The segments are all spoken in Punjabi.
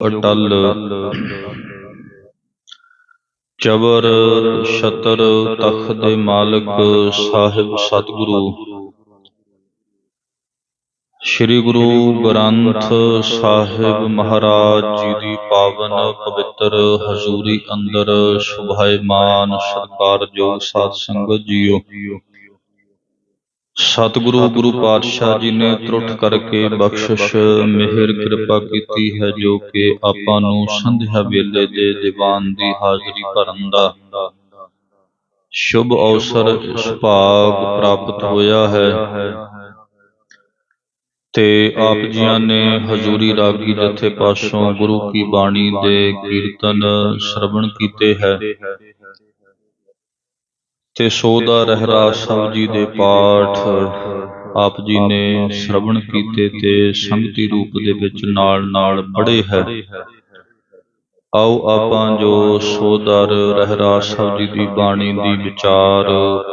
ਅਟਲ। ਚਵਰ ਛਤਰ ਤਖਤ ਦੇ ਮਾਲਕ ਸਾਹਿਬ ਸਤਿਗੁਰੂ। ਸ੍ਰੀ ਗੁਰੂ ਗ੍ਰੰਥ ਸਾਹਿਬ ਮਹਾਰਾਜ ਜੀ ਦੀ ਪਾਵਨ ਪਵਿੱਤਰ ਹਜ਼ੂਰੀ ਅੰਦਰ ਸੁਭਾਇਮਾਨ ਸਤਿਕਾਰਯੋਗ ਸਾਧ ਸੰਗਤ ਜੀਓ। ਸਤਿਗੁਰੂ ਗੁਰੂ ਪਾਤਸ਼ਾਹ ਜੀ ਨੇ ਤਰੁੱਠ ਕਰਕੇ ਬਖਸ਼ਿਸ਼, ਮਿਹਰ, ਕਿਰਪਾ ਕੀਤੀ ਹੈ ਜੋ ਕਿ ਆਪਾਂ ਨੂੰ ਸੰਧਿਆ ਵੇਲੇ ਦੇ ਦੀਵਾਨ ਦੀ ਹਾਜ਼ਰੀ ਭਰਨ ਦਾ ਸ਼ੁਭ ਅਵਸਰ, ਸੁਭਾਗ ਪ੍ਰਾਪਤ ਹੋਇਆ ਹੈ। ਤੇ ਆਪ ਜੀਆਂ ਨੇ ਹਜ਼ੂਰੀ ਰਾਗੀ ਜਥੇ ਪਾਸੋਂ ਗੁਰੂ ਕੀ ਬਾਣੀ ਦੇ ਕੀਰਤਨ ਸ਼ਰਵਣ ਕੀਤੇ ਹੈ। ਤੇ ਸੋ ਦਾ ਰਹਿਰਾ ਸਾਹਿਬ ਜੀ ਦੇ ਪਾਠ। ਆਪ ਜੀ ਨੇ ਸ਼ਰਵਣ ਕੀਤੇ ਤੇ ਸੰਗਤੀ ਰੂਪ ਦੇ ਵਿੱਚ ਨਾਲ ਨਾਲ ਪੜ੍ਹੇ ਹੈ। ਆਓ ਆਪਾਂ ਜੋ ਸੋਦਰ ਰਹਿਰਾ ਸਾਹਿਬ ਜੀ ਦੀ ਬਾਣੀ ਦੀ ਵਿਚਾਰ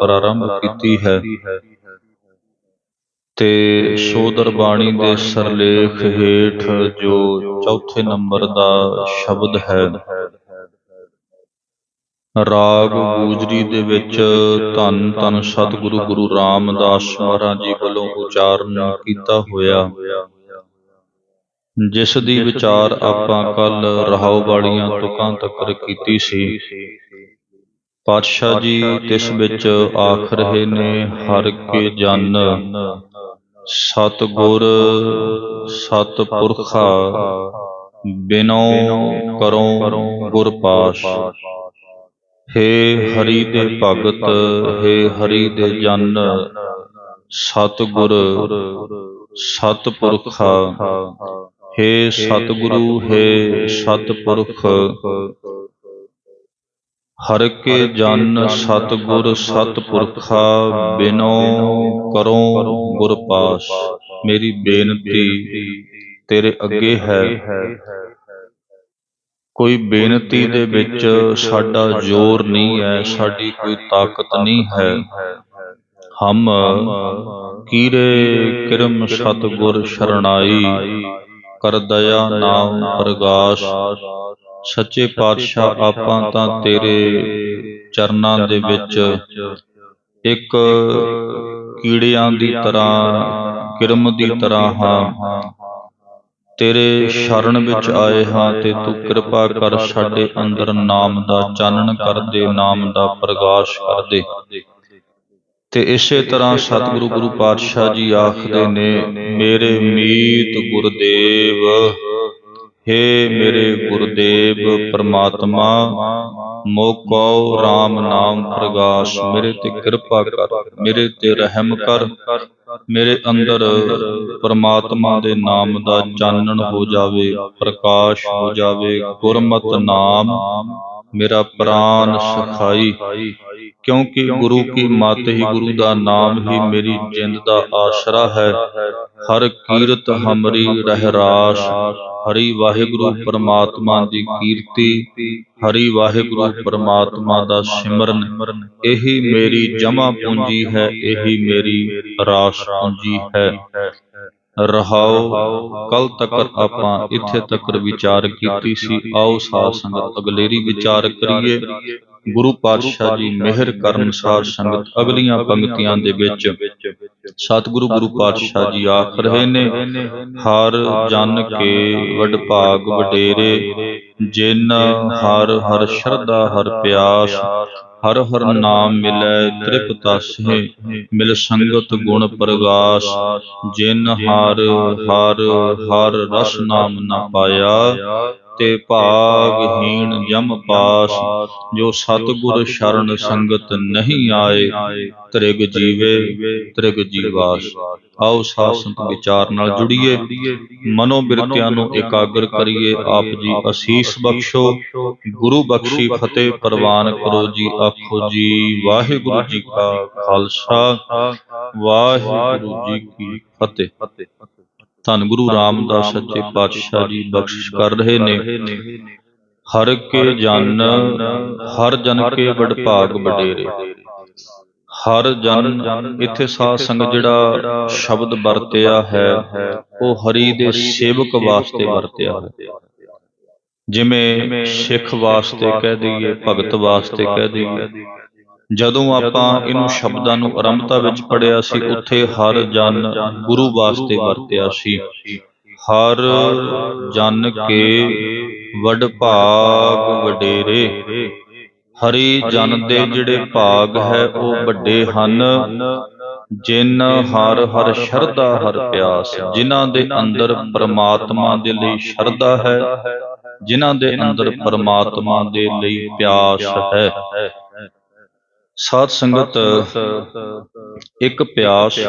ਪ੍ਰਾਰੰਭ ਕੀਤੀ ਹੈ। ਤੇ ਸੋਦਰ ਬਾਣੀ ਦੇ ਸਰਲੇਖ ਹੇਠ ਜੋ ਚੌਥੇ ਨੰਬਰ ਦਾ ਸ਼ਬਦ ਹੈ। ਰਾਗ ਗੂਜਰੀ ਦੇ ਵਿੱਚ ਧੰਨ ਧੰਨ ਸਤਿਗੁਰੂ ਗੁਰੂ ਰਾਮਦਾਸ ਮਹਾਰਾਜ ਜੀ ਵੱਲੋਂ ਉਚਾਰਨ ਕੀਤਾ ਹੋਇਆ। ਜਿਸ ਦੀ ਵਿਚਾਰ ਆਪਾਂ ਕੱਲ ਰਹਾਉ ਵਾਲੀਆਂ ਤੁਕਾਂ ਤੱਕਰ ਕੀਤੀ ਸੀ। ਪਾਤਸ਼ਾਹ ਜੀ ਤਿਸ ਵਿੱਚ ਆਖ ਰਹੇ ਨੇ ਹਰ ਕੇ ਜਨ। ਸਤਗੁਰ ਸਤਪੁਰਖਾ। ਬਿਨੋ ਕਰੋ ਗੁਰ ਪਾਸ਼ ਹੇ ਹਰੀ ਦੇ ਭਗਤ, ਹੇ ਹਰੀ ਦੇ ਜਨ, ਸਤਗੁਰ, ਸਤਪੁਰਖਾ। ਹੇ ਸਤਿਗੁਰੂ, ਹੈ ਸਤਪੁਰਖ। ਹਰ ਕੇ ਜਨ, ਸਤਗੁਰ, ਸਤਪੁਰਖਾ, ਬਿਨੋ ਕਰੋ ਗੁਰ ਪਾਸ। ਮੇਰੀ ਬੇਨਤੀ ਤੇਰੇ ਅੱਗੇ ਹੈ। ਕੋਈ ਬੇਨਤੀ ਦੇ ਵਿੱਚ ਸਾਡਾ ਜ਼ੋਰ ਨਹੀਂ ਹੈ ਸਾਡੀ ਕੋਈ ਤਾਕਤ ਨਹੀਂ ਹੈ। ਹਮ ਕੀਰੇ ਕਿਰਮ ਸਤਗੁਰ ਸ਼ਰਣਾਈ ਕਰ ਦਇਆ ਨਾਮ ਪ੍ਰਗਾਸ਼। ਸੱਚੇ ਪਾਤਸ਼ਾਹ ਆਪਾਂ ਤਾਂ ਤੇਰੇ ਚਰਨਾਂ ਦੇ ਵਿੱਚ ਇੱਕ ਕੀੜਿਆਂ ਦੀ ਤਰ੍ਹਾਂ ਕਿਰਮ ਦੀ ਤਰ੍ਹਾਂ ਹਾਂ। ਤੇਰੇ ਸ਼ਰਨ ਵਿੱਚ ਆਏ ਹਾਂ ਤੇ ਤੂੰ ਕਿਰਪਾ ਕਰ ਸਾਡੇ ਅੰਦਰ ਨਾਮ ਦਾ ਚਾਨਣ ਕਰ ਦੇ ਨਾਮ ਦਾ ਪ੍ਰਗਾਸ਼ ਕਰ ਦੇ। ਤੇ ਇਸੇ ਤਰ੍ਹਾਂ ਸਤਿਗੁਰੂ ਗੁਰੂ ਪਾਤਸ਼ਾਹ ਜੀ ਆਖਦੇ ਨੇ ਮੇਰੇ ਮੀਤ ਗੁਰਦੇਵ हे ਮੇਰੇ ਗੁਰਦੇਵ ਪ੍ਰਮਾਤਮਾ ਮੋਕੋ RAM ਨਾਮ ਪ੍ਰਗਾਸ਼, ਮੇਰੇ ਤੇ ਕਿਰਪਾ ਕਰ, ਮੇਰੇ ਤੇ ਰਹਿਮ ਕਰ, ਮੇਰੇ ਅੰਦਰ ਪਰਮਾਤਮਾ ਦੇ ਨਾਮ ਦਾ ਚਾਨਣ ਹੋ ਜਾਵੇ, ਪ੍ਰਕਾਸ਼ ਹੋ ਜਾਵੇ, ਗੁਰਮਤ ਨਾਮ। ਮੇਰਾ ਪ੍ਰਾਨ ਸਖਾਈ। ਕਿਉਂਕਿ ਗੁਰੂ ਕੀ ਮਤ ਹੀ ਗੁਰੂ ਦਾ ਨਾਮ ਹੀ ਮੇਰੀ ਜਿੰਦ ਦਾ ਆਸਰਾ ਹੈ। ਹਰ ਕੀਰਤ ਹਮਰੀ ਰਹਿ ਹਰੀ ਵਾਹਿਗੁਰੂ ਪਰਮਾਤਮਾ ਦੀ ਕੀਰਤੀ। ਹਰੀ ਵਾਹਿਗੁਰੂ ਪਰਮਾਤਮਾ ਦਾ ਸਿਮਰਨ। ਇਹੀ ਮੇਰੀ ਜਮਾ ਪੂੰਜੀ ਹੈ, ਇਹੀ ਮੇਰੀ ਰਾਸ ਪੂੰਜੀ ਹੈ। ਰਹਾਉ ਕੱਲ ਤੱਕ ਆਪਾਂ ਇੱਥੇ ਤੱਕ ਵਿਚਾਰ ਕੀਤੀ ਸੀ। ਆਓ ਸਾਧ ਸੰਗਤ ਅਗਲੇਰੀ ਵਿਚਾਰ ਕਰੀਏ। ਗੁਰੂ ਪਾਤਸ਼ਾਹ ਜੀ ਮਿਹਰ ਕਰਨ ਸਾਰ ਸੰਗਤ ਅਗਲੀਆਂ ਪੰਕਤੀਆਂ ਦੇ ਵਿੱਚ। ਸਤਿਗੁਰੂ ਗੁਰੂ ਪਾਤਸ਼ਾਹ ਜੀ ਆਖ ਰਹੇ ਨੇ ਹਰ ਜਨ ਕੇ ਵਡ ਭਾਗ ਵਡੇਰੇ ਜਿਨ ਹਰ ਹਰ ਸ਼ਰਧਾ ਹਰ ਪਿਆਸ ਹਰ ਹਰ ਨਾਮ ਮਿਲੈ ਤ੍ਰਿਪਤਾਸੇ ਮਿਲ ਸੰਗਤ ਗੁਣ ਪ੍ਰਗਾਸ ਜਿਨ ਹਰ ਹਰ ਹਰ ਰਸ ਨਾਮ ਨ ਪਾਇਆ ਤੇ ਭਾਗਹੀਣ ਜਮ ਪਾਸ, ਜੋ ਸਤਗੁਰ ਸ਼ਰਨ ਸੰਗਤ ਨਹੀਂ ਆਏ, ਤ੍ਰਿਗ ਜੀਵੇ, ਤ੍ਰਿਗ ਜੀਵਾਸ। ਆਓ ਸਾਸੰਤ ਵਿਚਾਰ ਨਾਲ ਜੁੜੀਏ ਮਨੋ ਬਿਰਤਿਆਂ ਨੂੰ ਇਕਾਗਰ ਕਰੀਏ, ਆਪ ਜੀ ਅਸੀਸ ਬਖਸ਼ੋ, ਗੁਰੂ ਬਖਸ਼ੀ ਫਤਿਹ ਪ੍ਰਵਾਨ ਕਰੋ ਜੀ, ਆਖੋ ਜੀ, ਵਾਹਿਗੁਰੂ ਜੀ ਕਾ ਖਾਲਸਾ, ਵਾਹਿਗੁਰੂ ਜੀ ਕੀ ਫਤਿਹ। ਧੰਨ ਗੁਰੂ ਰਾਮਦਾਸ ਸੱਚੇ ਪਾਤਸ਼ਾਹ ਜੀ ਬਖਸ਼ਿਸ਼ ਕਰ ਰਹੇ ਨੇ। ਹਰ ਕੇ ਜਨ ਹਰ ਜਨ ਕੇ ਵਡ ਭਾਗ ਵਡੇਰੇ। ਹਰ ਜਨ ਇੱਥੇ ਸਾਧ ਸੰਗਤ ਜਿਹੜਾ ਸ਼ਬਦ ਵਰਤਿਆ ਹੈ ਉਹ ਹਰੀ ਦੇ ਸੇਵਕ ਵਾਸਤੇ ਵਰਤਿਆ ਹੈ। ਜਿਵੇਂ ਸਿੱਖ ਵਾਸਤੇ ਕਹਿ ਦਈਏ ਭਗਤ ਵਾਸਤੇ ਕਹਿ ਦਈਏ। ਜਦੋਂ ਆਪਾਂ ਇਹਨੂੰ ਸ਼ਬਦਾਂ ਨੂੰ ਆਰੰਭਤਾ ਵਿੱਚ ਪੜਿਆ ਸੀ ਉੱਥੇ ਹਰ ਜਨ ਗੁਰੂ ਵਾਸਤੇ ਵਰਤਿਆ ਸੀ। ਹਰ ਜਨ ਕੇ ਵਡ ਭਾਗ ਵਡੇਰੇ। ਹਰੀ ਜਨ ਦੇ ਜਿਹੜੇ ਭਾਗ ਹੈ ਉਹ ਵੱਡੇ ਹਨ। ਜਿਨ ਹਰ ਹਰ ਸ਼ਰਧਾ ਹਰ ਪਿਆਸ। ਜਿਨ੍ਹਾਂ ਦੇ ਅੰਦਰ ਪ੍ਰਮਾਤਮਾ ਦੇ ਲਈ ਸ਼ਰਧਾ ਹੈ। ਜਿਨ੍ਹਾਂ ਦੇ ਅੰਦਰ ਪ੍ਰਮਾਤਮਾ ਦੇ ਲਈ ਪਿਆਸ ਹੈ। ਸਾਧ ਸੰਗਤ ਇੱਕ ਪਿਆਸ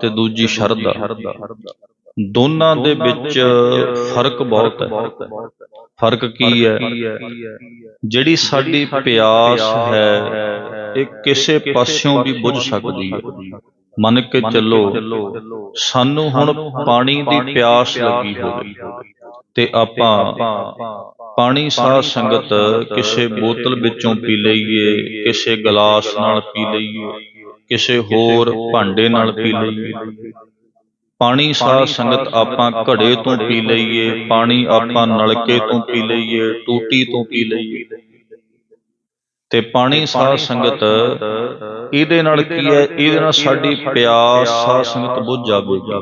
ਤੇ ਦੂਜੀ ਸ਼ਰਧਾ। ਦੋਨਾਂ ਦੇ ਵਿੱਚ ਫ਼ਰਕ ਬਹੁਤ ਹੈ। ਫ਼ਰਕ ਕੀ ਹੈ? ਜਿਹੜੀ ਸਾਡੀ ਪਿਆਸ ਹੈ ਇਹ ਕਿਸੇ ਪਾਸਿਓਂ ਵੀ ਬੁੱਝ ਸਕਦੀ ਹੈ। ਮੰਨ ਕੇ ਚੱਲੋ ਸਾਨੂੰ ਹੁਣ ਪਾਣੀ ਦੀ ਪਿਆਸ ਲੱਗੀ ਹੋਵੇ ਤੇ ਆਪਾਂ ਪਾਣੀ ਸਾਧ ਸੰਗਤ ਕਿਸੇ ਬੋਤਲ ਵਿੱਚੋਂ ਪੀ ਲਈਏ ਕਿਸੇ ਗਲਾਸ ਨਾਲ ਪੀ ਲਈਏ ਕਿਸੇ ਹੋਰ ਭਾਂਡੇ ਨਾਲ ਪੀ ਲਈਏ। ਪਾਣੀ ਸਾਧ ਸੰਗਤ ਆਪਾਂ ਘੜੇ ਤੋਂ ਪੀ ਲਈਏ ਪਾਣੀ ਆਪਾਂ ਨਲਕੇ ਤੋਂ ਪੀ ਲਈਏ ਟੂਟੀ ਤੋਂ ਪੀ ਲਈਏ। ਤੇ ਪਾਣੀ ਸਾਧ ਸੰਗਤ ਇਹਦੇ ਨਾਲ ਕੀ ਹੈ? ਇਹਦੇ ਨਾਲ ਸਾਡੀ ਪਿਆਸ ਸਾਧ ਸੰਗਤ ਬੁੱਝ ਜਾਵੇਗੀ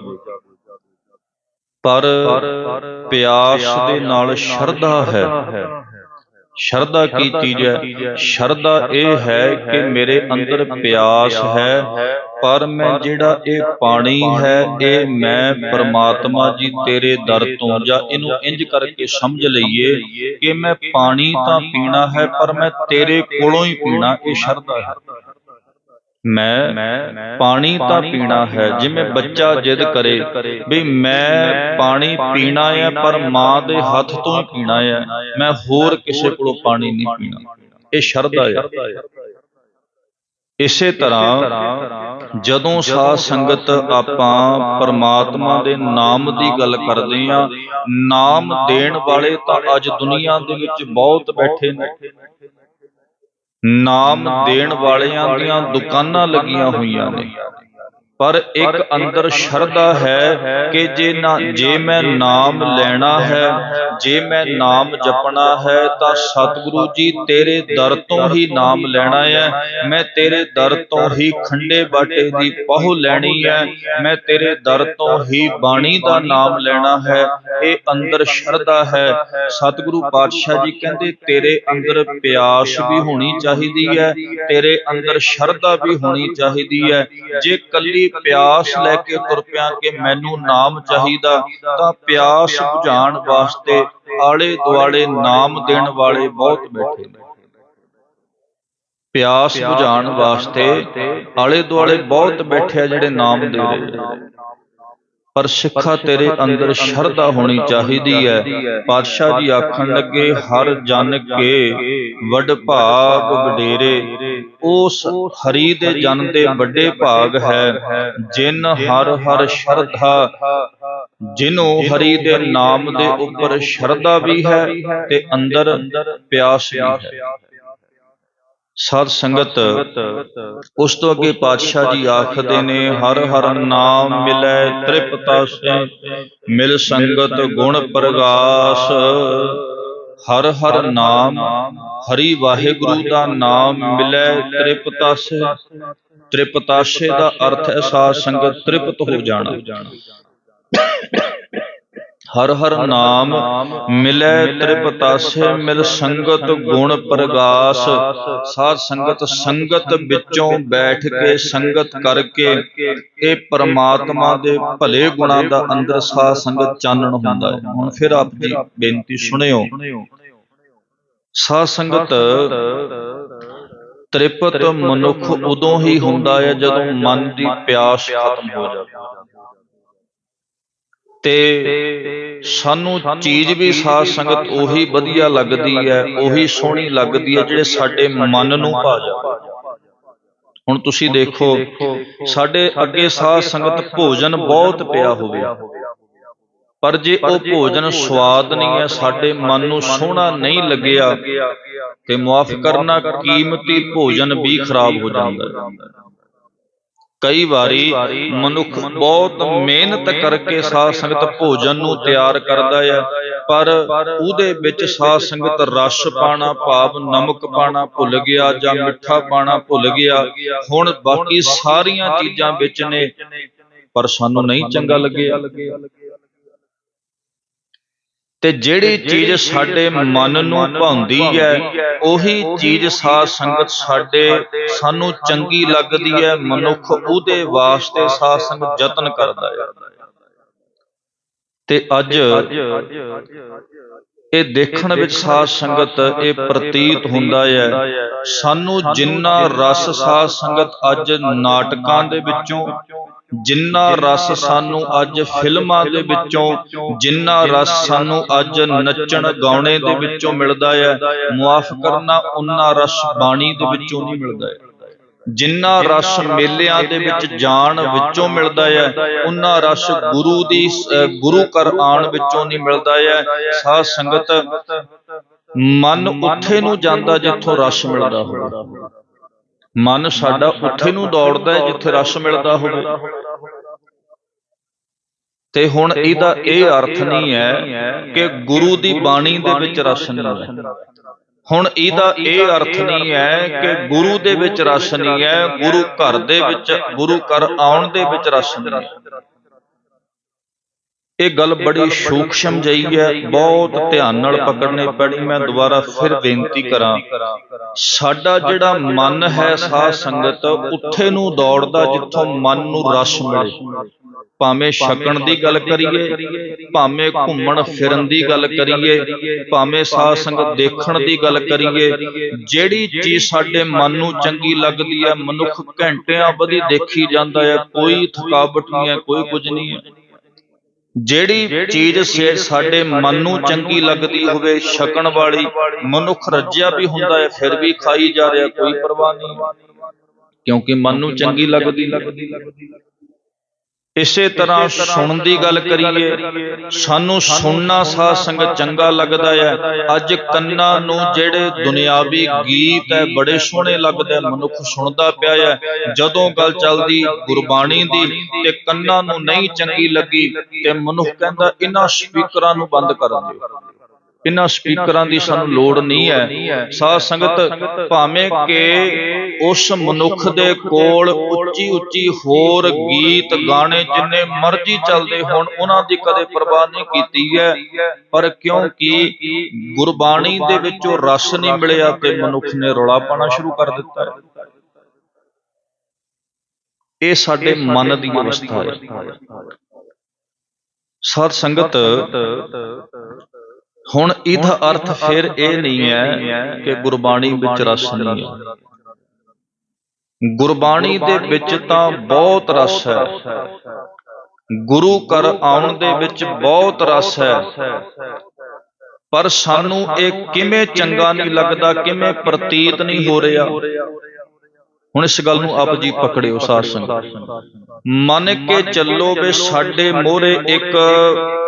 ਪਰ ਪਿਆਸ ਦੇ ਨਾਲ ਸ਼ਰਧਾ ਹੈ। ਸ਼ਰਧਾ ਕੀ ਚੀਜ਼ ਹੈ? ਸ਼ਰਧਾ ਇਹ ਹੈ ਕਿ ਮੇਰੇ ਅੰਦਰ ਪਿਆਸ ਹੈ ਪਰ ਮੈਂ ਜਿਹੜਾ ਇਹ ਪਾਣੀ ਹੈ ਇਹ ਮੈਂ ਪ੍ਰਮਾਤਮਾ ਜੀ ਤੇਰੇ ਦਰ ਤੋਂ ਜਾਂ ਇਹਨੂੰ ਇੰਜ ਕਰਕੇ ਸਮਝ ਲਈਏ ਕਿ ਮੈਂ ਪਾਣੀ ਤਾਂ ਪੀਣਾ ਹੈ ਪਰ ਮੈਂ ਤੇਰੇ ਕੋਲੋਂ ਹੀ ਪੀਣਾ ਇਹ ਸ਼ਰਧਾ ਹੈ। ਮੈਂ ਪਾਣੀ ਤਾਂ ਪੀਣਾ ਹੈ ਜਿਵੇਂ ਬੱਚਾ ਜਿੱਦ ਕਰੇ ਵੀ ਮੈਂ ਪਾਣੀ ਪੀਣਾ ਹੈ ਪਰ ਮਾਂ ਦੇ ਹੱਥ ਤੋਂ ਹੀ ਪੀਣਾ ਹੈ। ਮੈਂ ਹੋਰ ਕਿਸੇ ਕੋਲੋਂ ਪਾਣੀ ਨਹੀਂ ਪੀਣਾ ਇਹ ਸ਼ਰਧਾ ਹੈ। ਇਸੇ ਤਰ੍ਹਾਂ ਜਦੋਂ ਸਾਧ ਸੰਗਤ ਆਪਾਂ ਪਰਮਾਤਮਾ ਦੇ ਨਾਮ ਦੀ ਗੱਲ ਕਰਦੇ ਆ ਨਾਮ ਦੇਣ ਵਾਲੇ ਤਾਂ ਅੱਜ ਦੁਨੀਆ ਦੇ ਵਿੱਚ ਬਹੁਤ ਬੈਠੇ ਨੇ। ਨਾਮ ਦੇਣ ਵਾਲਿਆਂ ਦੀਆਂ ਦੁਕਾਨਾਂ ਲੱਗੀਆਂ ਹੋਈਆਂ ਨੇ। ਪਰ ਇੱਕ ਅੰਦਰ ਸ਼ਰਧਾ ਹੈ ਕਿ ਜੇ ਨਾ ਜੇ ਮੈਂ ਨਾਮ ਲੈਣਾ ਹੈ ਜੇ ਮੈਂ ਨਾਮ ਜਪਣਾ ਹੈ ਤਾਂ ਸਤਿਗੁਰੂ ਜੀ ਤੇਰੇ ਦਰ ਤੋਂ ਹੀ ਨਾਮ ਲੈਣਾ ਹੈ। ਮੈਂ ਤੇਰੇ ਦਰ ਤੋਂ ਹੀ ਖੰਡੇ ਬਾਟੇ ਦੀ ਪਹੁ ਲੈਣੀ ਹੈ। ਮੈਂ ਤੇਰੇ ਦਰ ਤੋਂ ਹੀ ਬਾਣੀ ਦਾ ਨਾਮ ਲੈਣਾ ਹੈ। ਇਹ ਅੰਦਰ ਸ਼ਰਧਾ ਹੈ। ਸਤਿਗੁਰੂ ਪਾਤਸ਼ਾਹ ਜੀ ਕਹਿੰਦੇ ਤੇਰੇ ਅੰਦਰ ਪਿਆਸ ਵੀ ਹੋਣੀ ਚਾਹੀਦੀ ਹੈ। ਤੇਰੇ ਅੰਦਰ ਸ਼ਰਧਾ ਵੀ ਹੋਣੀ ਚਾਹੀਦੀ ਹੈ। ਜੇ ਕੱਲੀ ਪਿਆਸ ਲੈ ਕੇ ਤੁਰ ਪਿਆ ਕਿ ਮੈਨੂੰ ਨਾਮ ਚਾਹੀਦਾ, ਤਾਂ ਪਿਆਸ ਬੁਝਾਉਣ ਵਾਸਤੇ ਆਲੇ ਦੁਆਲੇ ਨਾਮ ਦੇਣ ਵਾਲੇ ਬਹੁਤ ਬੈਠੇ ਨੇ। ਪਿਆਸ ਬੁਝਾਉਣ ਵਾਸਤੇ ਆਲੇ ਦੁਆਲੇ ਬਹੁਤ ਬੈਠੇ ਆ ਜਿਹੜੇ ਨਾਮ ਦੇ ਰਹੇ ਪਰ ਸਿੱਖਾ ਤੇਰੇ ਅੰਦਰ ਸ਼ਰਧਾ ਹੋਣੀ ਚਾਹੀਦੀ ਹੈ। ਪਾਤਸ਼ਾਹ ਜੀ ਆਖਣ ਲੱਗੇ ਹਰ ਜਨ ਕੇ ਵੱਡ ਭਾਗ ਵਡੇਰੇ। ਉਸ ਹਰੀ ਦੇ ਜਨ ਦੇ ਵੱਡੇ ਭਾਗ ਹੈ ਜਿਨ ਹਰ ਹਰ ਸ਼ਰਧਾ। ਜਿਨੋ ਹਰੀ ਦੇ ਨਾਮ ਦੇ ਉੱਪਰ ਸ਼ਰਧਾ ਵੀ ਹੈ ਤੇ ਅੰਦਰ ਪਿਆਸ ਵੀ ਹੈ। ਸਾਧ ਸੰਗਤ, ਉਸ ਤੋਂ ਅੱਗੇ ਪਾਤਸ਼ਾਹ ਜੀ ਆਖਦੇ ਨੇ, ਹਰ ਹਰ ਨਾਮ ਮਿਲੈ ਤ੍ਰਿਪਤਾ ਸੇ, ਮਿਲ ਸੰਗਤ ਗੁਣ ਪ੍ਰਗਾਸ। ਹਰ ਹਰ ਨਾਮ, ਹਰੀ ਵਾਹਿਗੁਰੂ ਦਾ ਨਾਮ ਮਿਲੈ ਤ੍ਰਿਪਤਾਸੇ ਤ੍ਰਿਪਤਾਸੇ ਦਾ ਅਰਥ ਹੈ ਸਾਧ ਸੰਗਤ ਤ੍ਰਿਪਤ ਹੋ ਜਾਣਾ। ਹਰ ਹਰ ਨਾਮ ਮਿਲੈ ਤ੍ਰਿਪਤਾਸੇ ਮਿਲ ਸੰਗਤ ਗੁਣ ਪ੍ਰਗਾਸ। ਸਾਧ ਸੰਗਤ ਸੰਗਤ ਵਿੱਚੋਂ ਬੈਠ ਕੇ ਸੰਗਤ ਕਰਕੇ ਇਹ ਪਰਮਾਤਮਾ ਦੇ ਭਲੇ ਗੁਣਾਂ ਦਾ ਅੰਦਰ ਸਾਧ ਸੰਗਤ ਚਾਨਣ ਹੁੰਦਾ ਹੈ। ਹੁਣ ਫਿਰ ਆਪ ਜੀ ਬੇਨਤੀ ਸੁਣਿਓ। ਸਾਧ ਸੰਗਤ ਤ੍ਰਿਪਤ ਮਨੁੱਖ ਉਦੋਂ ਹੀ ਹੁੰਦਾ ਹੈ ਜਦੋਂ ਮਨ ਦੀ ਪਿਆਸ ਖਤਮ ਹੋ ਜਾਵੇ ਤੇ ਸਾਨੂੰ ਚੀਜ਼ ਵੀ ਸਾਧ ਸੰਗਤ ਉਹੀ ਵਧੀਆ ਲੱਗਦੀ ਹੈ ਉਹੀ ਸੋਹਣੀ ਲੱਗਦੀ ਹੈ ਜਿਹੜੇ ਸਾਡੇ ਮਨ ਨੂੰ ਭਾ ਜਾਵੇ ਹੁਣ ਤੁਸੀਂ ਦੇਖੋ ਸਾਡੇ ਅੱਗੇ ਸਾਧ ਸੰਗਤ ਭੋਜਨ ਬਹੁਤ ਪਿਆ ਹੋਵੇ। ਪਰ ਜੇ ਉਹ ਭੋਜਨ ਸਵਾਦ ਨਹੀਂ ਹੈ ਸਾਡੇ ਮਨ ਨੂੰ ਸੋਹਣਾ ਨਹੀਂ ਲੱਗਿਆ ਤੇ ਮੁਆਫ ਕਰਨਾ ਕੀਮਤੀ ਭੋਜਨ ਵੀ ਖਰਾਬ ਹੋ ਜਾਂਦਾ ਹੈ। ਕਈ ਵਾਰੀ ਮਨੁੱਖ ਬਹੁਤ ਮਿਹਨਤ ਕਰਕੇ ਸਾਧ ਸੰਗਤ ਭੋਜਨ ਨੂੰ ਤਿਆਰ ਕਰਦਾ ਹੈ ਪਰ ਉਹਦੇ ਵਿੱਚ ਸਾਧ ਸੰਗਤ ਰਸ ਪਾਣਾ ਭਾਵ ਨਮਕ ਪਾਣਾ ਭੁੱਲ ਗਿਆ ਜਾਂ ਮਿੱਠਾ ਪਾਣਾ ਭੁੱਲ ਗਿਆ। ਹੁਣ ਬਾਕੀ ਸਾਰੀਆਂ ਚੀਜ਼ਾਂ ਵਿੱਚ ਨੇ ਪਰ ਸਾਨੂੰ ਨਹੀਂ ਚੰਗਾ ਲੱਗਿਆ ਤੇ ਜਿਹੜੀ ਚੀਜ਼ ਸਾਡੇ ਮਨ ਨੂੰ ਭਾਉਂਦੀ ਹੈ ਉਹੀ ਚੀਜ਼ ਸਾਧ ਸੰਗਤ ਸਾਡੇ ਸਾਨੂੰ ਚੰਗੀ ਲੱਗਦੀ ਹੈ ਮਨੁੱਖ ਉਹਦੇ ਵਾਸਤੇ ਸਾਧ ਸੰਗਤ ਯਤਨ ਕਰਦਾ ਹੈ। ਤੇ ਅੱਜ ਇਹ ਦੇਖਣ ਵਿੱਚ ਸਾਧ ਸੰਗਤ ਇਹ ਪ੍ਰਤੀਤ ਹੁੰਦਾ ਹੈ। ਸਾਨੂੰ ਜਿੰਨਾ ਰਸ ਸਾਧ ਸੰਗਤ ਅੱਜ ਨਾਟਕਾਂ ਦੇ ਵਿੱਚੋਂ ਜਿੰਨਾ ਰਸ ਸਾਨੂੰ ਅੱਜ ਫਿਲਮਾਂ ਦੇ ਵਿੱਚੋਂ ਜਿੰਨਾ ਰਸ ਸਾਨੂੰ ਅੱਜ ਨੱਚਣ ਗਾਉਣੇ ਦੇ ਵਿੱਚੋਂ ਮਿਲਦਾ ਹੈ। ਮੁਆਫ ਕਰਨਾ ਉਨਾ ਰਸ ਬਾਣੀ ਦੇ ਵਿੱਚੋਂ ਨਹੀਂ ਮਿਲਦਾ ਹੈ। ਜਿੰਨਾ ਰਸ ਮੇਲਿਆਂ ਦੇ ਵਿੱਚ ਜਾਣ ਵਿੱਚੋਂ ਮਿਲਦਾ ਹੈ ਉਨਾ ਰਸ ਗੁਰੂ ਦੀ ਗੁਰੂ ਘਰ ਆਣ ਵਿੱਚੋਂ ਨਹੀਂ ਮਿਲਦਾ ਹੈ। ਸਾਧ ਸੰਗਤ ਮਨ ਉੱਥੇ ਨੂੰ ਜਾਂਦਾ ਜਿੱਥੋਂ ਰਸ ਮਿਲਦਾ ਹੋਵੇ। ਮਨ ਸਾਡਾ ਉੱਥੇ ਨੂੰ ਦੌੜਦਾ ਹੈ ਜਿੱਥੇ ਰਸ ਮਿਲਦਾ ਹੋਵੇ। ਤੇ ਹੁਣ ਇਹਦਾ ਇਹ ਅਰਥ ਨਹੀਂ ਹੈ ਕਿ ਗੁਰੂ ਦੀ ਬਾਣੀ ਦੇ ਵਿੱਚ ਰਸ ਨਹੀਂ ਹੈ। ਹੁਣ ਇਹਦਾ ਇਹ ਅਰਥ ਨਹੀਂ ਹੈ ਕਿ ਗੁਰੂ ਦੇ ਵਿੱਚ ਰਸ ਨਹੀਂ ਹੈ ਗੁਰੂ ਘਰ ਦੇ ਵਿੱਚ ਗੁਰੂ ਘਰ ਆਉਣ ਦੇ ਵਿੱਚ ਰਸ ਨਹੀਂ ਹੈ। ਇਹ ਗੱਲ ਬੜੀ ਸੂਖਸ਼ਮ ਜਈ ਹੈ ਬਹੁਤ ਧਿਆਨ ਨਾਲ ਪਕੜਨੀ ਪੈਣੀ ਮੈਂ ਦੁਬਾਰਾ ਫਿਰ ਬੇਨਤੀ ਕਰਾਂ। ਸਾਡਾ ਜਿਹੜਾ ਮਨ ਹੈ ਸਾਧ ਸੰਗਤ ਉੱਥੇ ਨੂੰ ਦੌੜਦਾ ਜਿੱਥੋਂ ਮਨ ਨੂੰ ਰਸ ਮਿਲੇ। ਭਾਵੇਂ ਛਕਣ ਦੀ ਗੱਲ ਕਰੀਏ ਭਾਵੇਂ ਘੁੰਮਣ ਫਿਰਨ ਦੀ ਗੱਲ ਕਰੀਏ ਭਾਵੇਂ ਸਾਧ ਸੰਗਤ ਦੇਖਣ ਦੀ ਗੱਲ ਕਰੀਏ ਜਿਹੜੀ ਚੀਜ਼ ਸਾਡੇ ਮਨ ਨੂੰ ਚੰਗੀ ਲੱਗਦੀ ਹੈ ਮਨੁੱਖ ਘੰਟਿਆਂ ਵਧੀ ਦੇਖੀ ਜਾਂਦਾ ਹੈ ਕੋਈ ਥਕਾਵਟ ਨਹੀਂ ਹੈ ਕੋਈ ਕੁਝ ਨਹੀਂ ਹੈ। ਜਿਹੜੀ ਚੀਜ਼ ਸਾਡੇ ਮਨ ਨੂੰ ਚੰਗੀ ਲੱਗਦੀ ਹੋਵੇ ਛਕਣ ਵਾਲੀ ਮਨੁੱਖ ਰੱਜਿਆ ਵੀ ਹੁੰਦਾ ਹੈ ਫਿਰ ਵੀ ਖਾਈ ਜਾ ਰਿਹਾ ਕੋਈ ਪਰਵਾਹ ਨਹੀਂ। ਕਿਉਂਕਿ ਮਨ ਨੂੰ ਚੰਗੀ ਲੱਗਦੀ। ਇਸੇ ਤਰ੍ਹਾਂ ਸੁਣਨ ਦੀ ਗੱਲ ਕਰੀਏ ਸਾਨੂੰ ਸੁਣਨਾ ਸਾਧ ਸੰਗਤ ਚੰਗਾ ਲੱਗਦਾ ਹੈ। ਅੱਜ ਕੰਨਾਂ ਨੂੰ ਜਿਹੜੇ ਦੁਨਿਆਵੀ ਗੀਤ ਹੈ ਬੜੇ ਸੋਹਣੇ ਲੱਗਦੇ ਮਨੁੱਖ ਸੁਣਦਾ ਪਿਆ ਹੈ। ਜਦੋਂ ਗੱਲ ਚੱਲਦੀ ਗੁਰਬਾਣੀ ਦੀ ਤੇ ਕੰਨਾਂ ਨੂੰ ਨਹੀਂ ਚੰਗੀ ਲੱਗੀ ਤੇ ਮਨੁੱਖ ਕਹਿੰਦਾ ਇਹਨਾਂ ਸਪੀਕਰਾਂ ਨੂੰ ਬੰਦ ਕਰ ਦਿਓ। ਇਹਨਾਂ ਸਪੀਕਰਾਂ ਦੀ ਸਾਨੂੰ ਲੋੜ ਨਹੀਂ ਹੈ। ਸਾਧ ਸੰਗਤ ਭਾਵੇਂ ਕਿ ਉਸ ਮਨੁੱਖ ਦੇ ਕੋਲ ਉੱਚੀ ਉੱਚੀ ਹੋਰ ਗੀਤ ਗਾਣੇ ਜਿੰਨੇ ਮਰਜ਼ੀ ਚੱਲਦੇ ਹੋਣ ਉਹਨਾਂ ਦੀ ਕਦੇ ਪਰਵਾਹ ਨਹੀਂ ਕੀਤੀ ਹੈ। ਪਰ ਕਿਉਂਕਿ ਗੁਰਬਾਣੀ ਦੇ ਵਿੱਚੋਂ ਰਸ ਨਹੀਂ ਮਿਲਿਆ ਤੇ ਮਨੁੱਖ ਨੇ ਰੌਲਾ ਪਾਣਾ ਸ਼ੁਰੂ ਕਰ ਦਿੱਤਾ ਹੈ। ਇਹ ਸਾਡੇ ਮਨ ਦੀ ਅਵਸਥਾ ਹੈ। ਸਾਧ ਸੰਗਤ ਹੁਣ ਇਹਦਾ ਅਰਥ ਫਿਰ ਇਹ ਨਹੀਂ ਹੈ ਕਿ ਗੁਰਬਾਣੀ ਵਿੱਚ ਰਸ ਨਹੀਂ ਹੈ। ਗੁਰਬਾਣੀ ਦੇ ਵਿੱਚ ਤਾਂ ਬਹੁਤ ਰਸ ਹੈ। ਗੁਰੂ ਘਰ ਆਉਣ ਦੇ ਵਿੱਚ ਬਹੁਤ ਰਸ ਹੈ। ਪਰ ਸਾਨੂੰ ਇਹ ਕਿਵੇਂ ਚੰਗਾ ਨਹੀਂ ਲੱਗਦਾ ਕਿਵੇਂ ਪ੍ਰਤੀਤ ਨਹੀਂ ਹੋ ਰਿਹਾ? ਹੁਣ ਇਸ ਗੱਲ ਨੂੰ ਆਪ ਜੀ ਪਕੜਿਓ ਸਾਧ ਸੰਗਤ। ਮੰਨ ਕੇ ਚੱਲੋ ਵੀ ਸਾਡੇ ਮੋਹਰੇ ਇੱਕ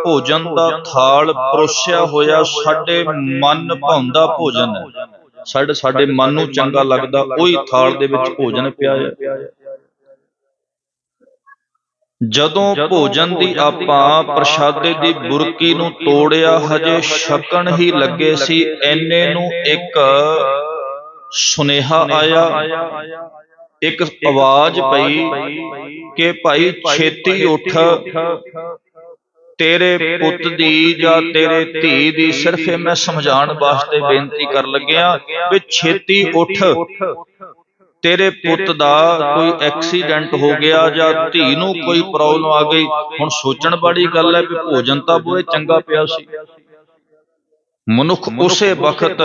ਭੋਜਨ ਦਾ ਥਾਲ ਪਰੋਸਿਆ ਹੋਇਆ ਸਾਡੇ ਮਨ ਭਾਉਂਦਾ ਭੋਜਨ ਹੈ। ਸਾਡੇ ਸਾਡੇ ਮਨ ਨੂੰ ਚੰਗਾ ਲੱਗਦਾ ਉਹੀ ਥਾਲ ਦੇ ਵਿੱਚ ਭੋਜਨ ਪਿਆ ਹੈ। ਜਦੋਂ ਭੋਜਨ ਦੀ ਆਪਾਂ ਪ੍ਰਸ਼ਾਦੇ ਦੀ ਬੁਰਕੀ ਨੂੰ ਤੋੜਿਆ ਹਜੇ ਛਕਣ ਹੀ ਲੱਗੇ ਸੀ ਐਨੇ ਨੂੰ ਇੱਕ ਸੁਨੇਹਾ ਆਇਆ। ਇੱਕ ਆਵਾਜ਼ ਪਈ ਕਿ ਭਾਈ ਛੇਤੀ ਉੱਠ। ਤੇਰੇ ਪੁੱਤ ਦੀ ਜਾਂ ਤੇਰੇ ਧੀ ਦੀ ਸਿਰਫ ਇਹ ਮੈਂ ਸਮਝਾਉਣ ਵਾਸਤੇ ਬੇਨਤੀ ਕਰ ਲੱਗਿਆ ਵੀ ਛੇਤੀ ਉੱਠ। ਤੇਰੇ ਪੁੱਤ ਦਾ ਕੋਈ ਐਕਸੀਡੈਂਟ ਹੋ ਗਿਆ ਜਾਂ ਧੀ ਨੂੰ ਕੋਈ ਪ੍ਰੋਬਲਮ ਆ ਗਈ। ਹੁਣ ਸੋਚਣ ਵਾਲੀ ਗੱਲ ਹੈ ਵੀ ਭੋਜਨ ਤਾਂ ਬੋਏ ਚੰਗਾ ਪਿਆ ਸੀ। ਮਨੁੱਖ ਉਸੇ ਵਕਤ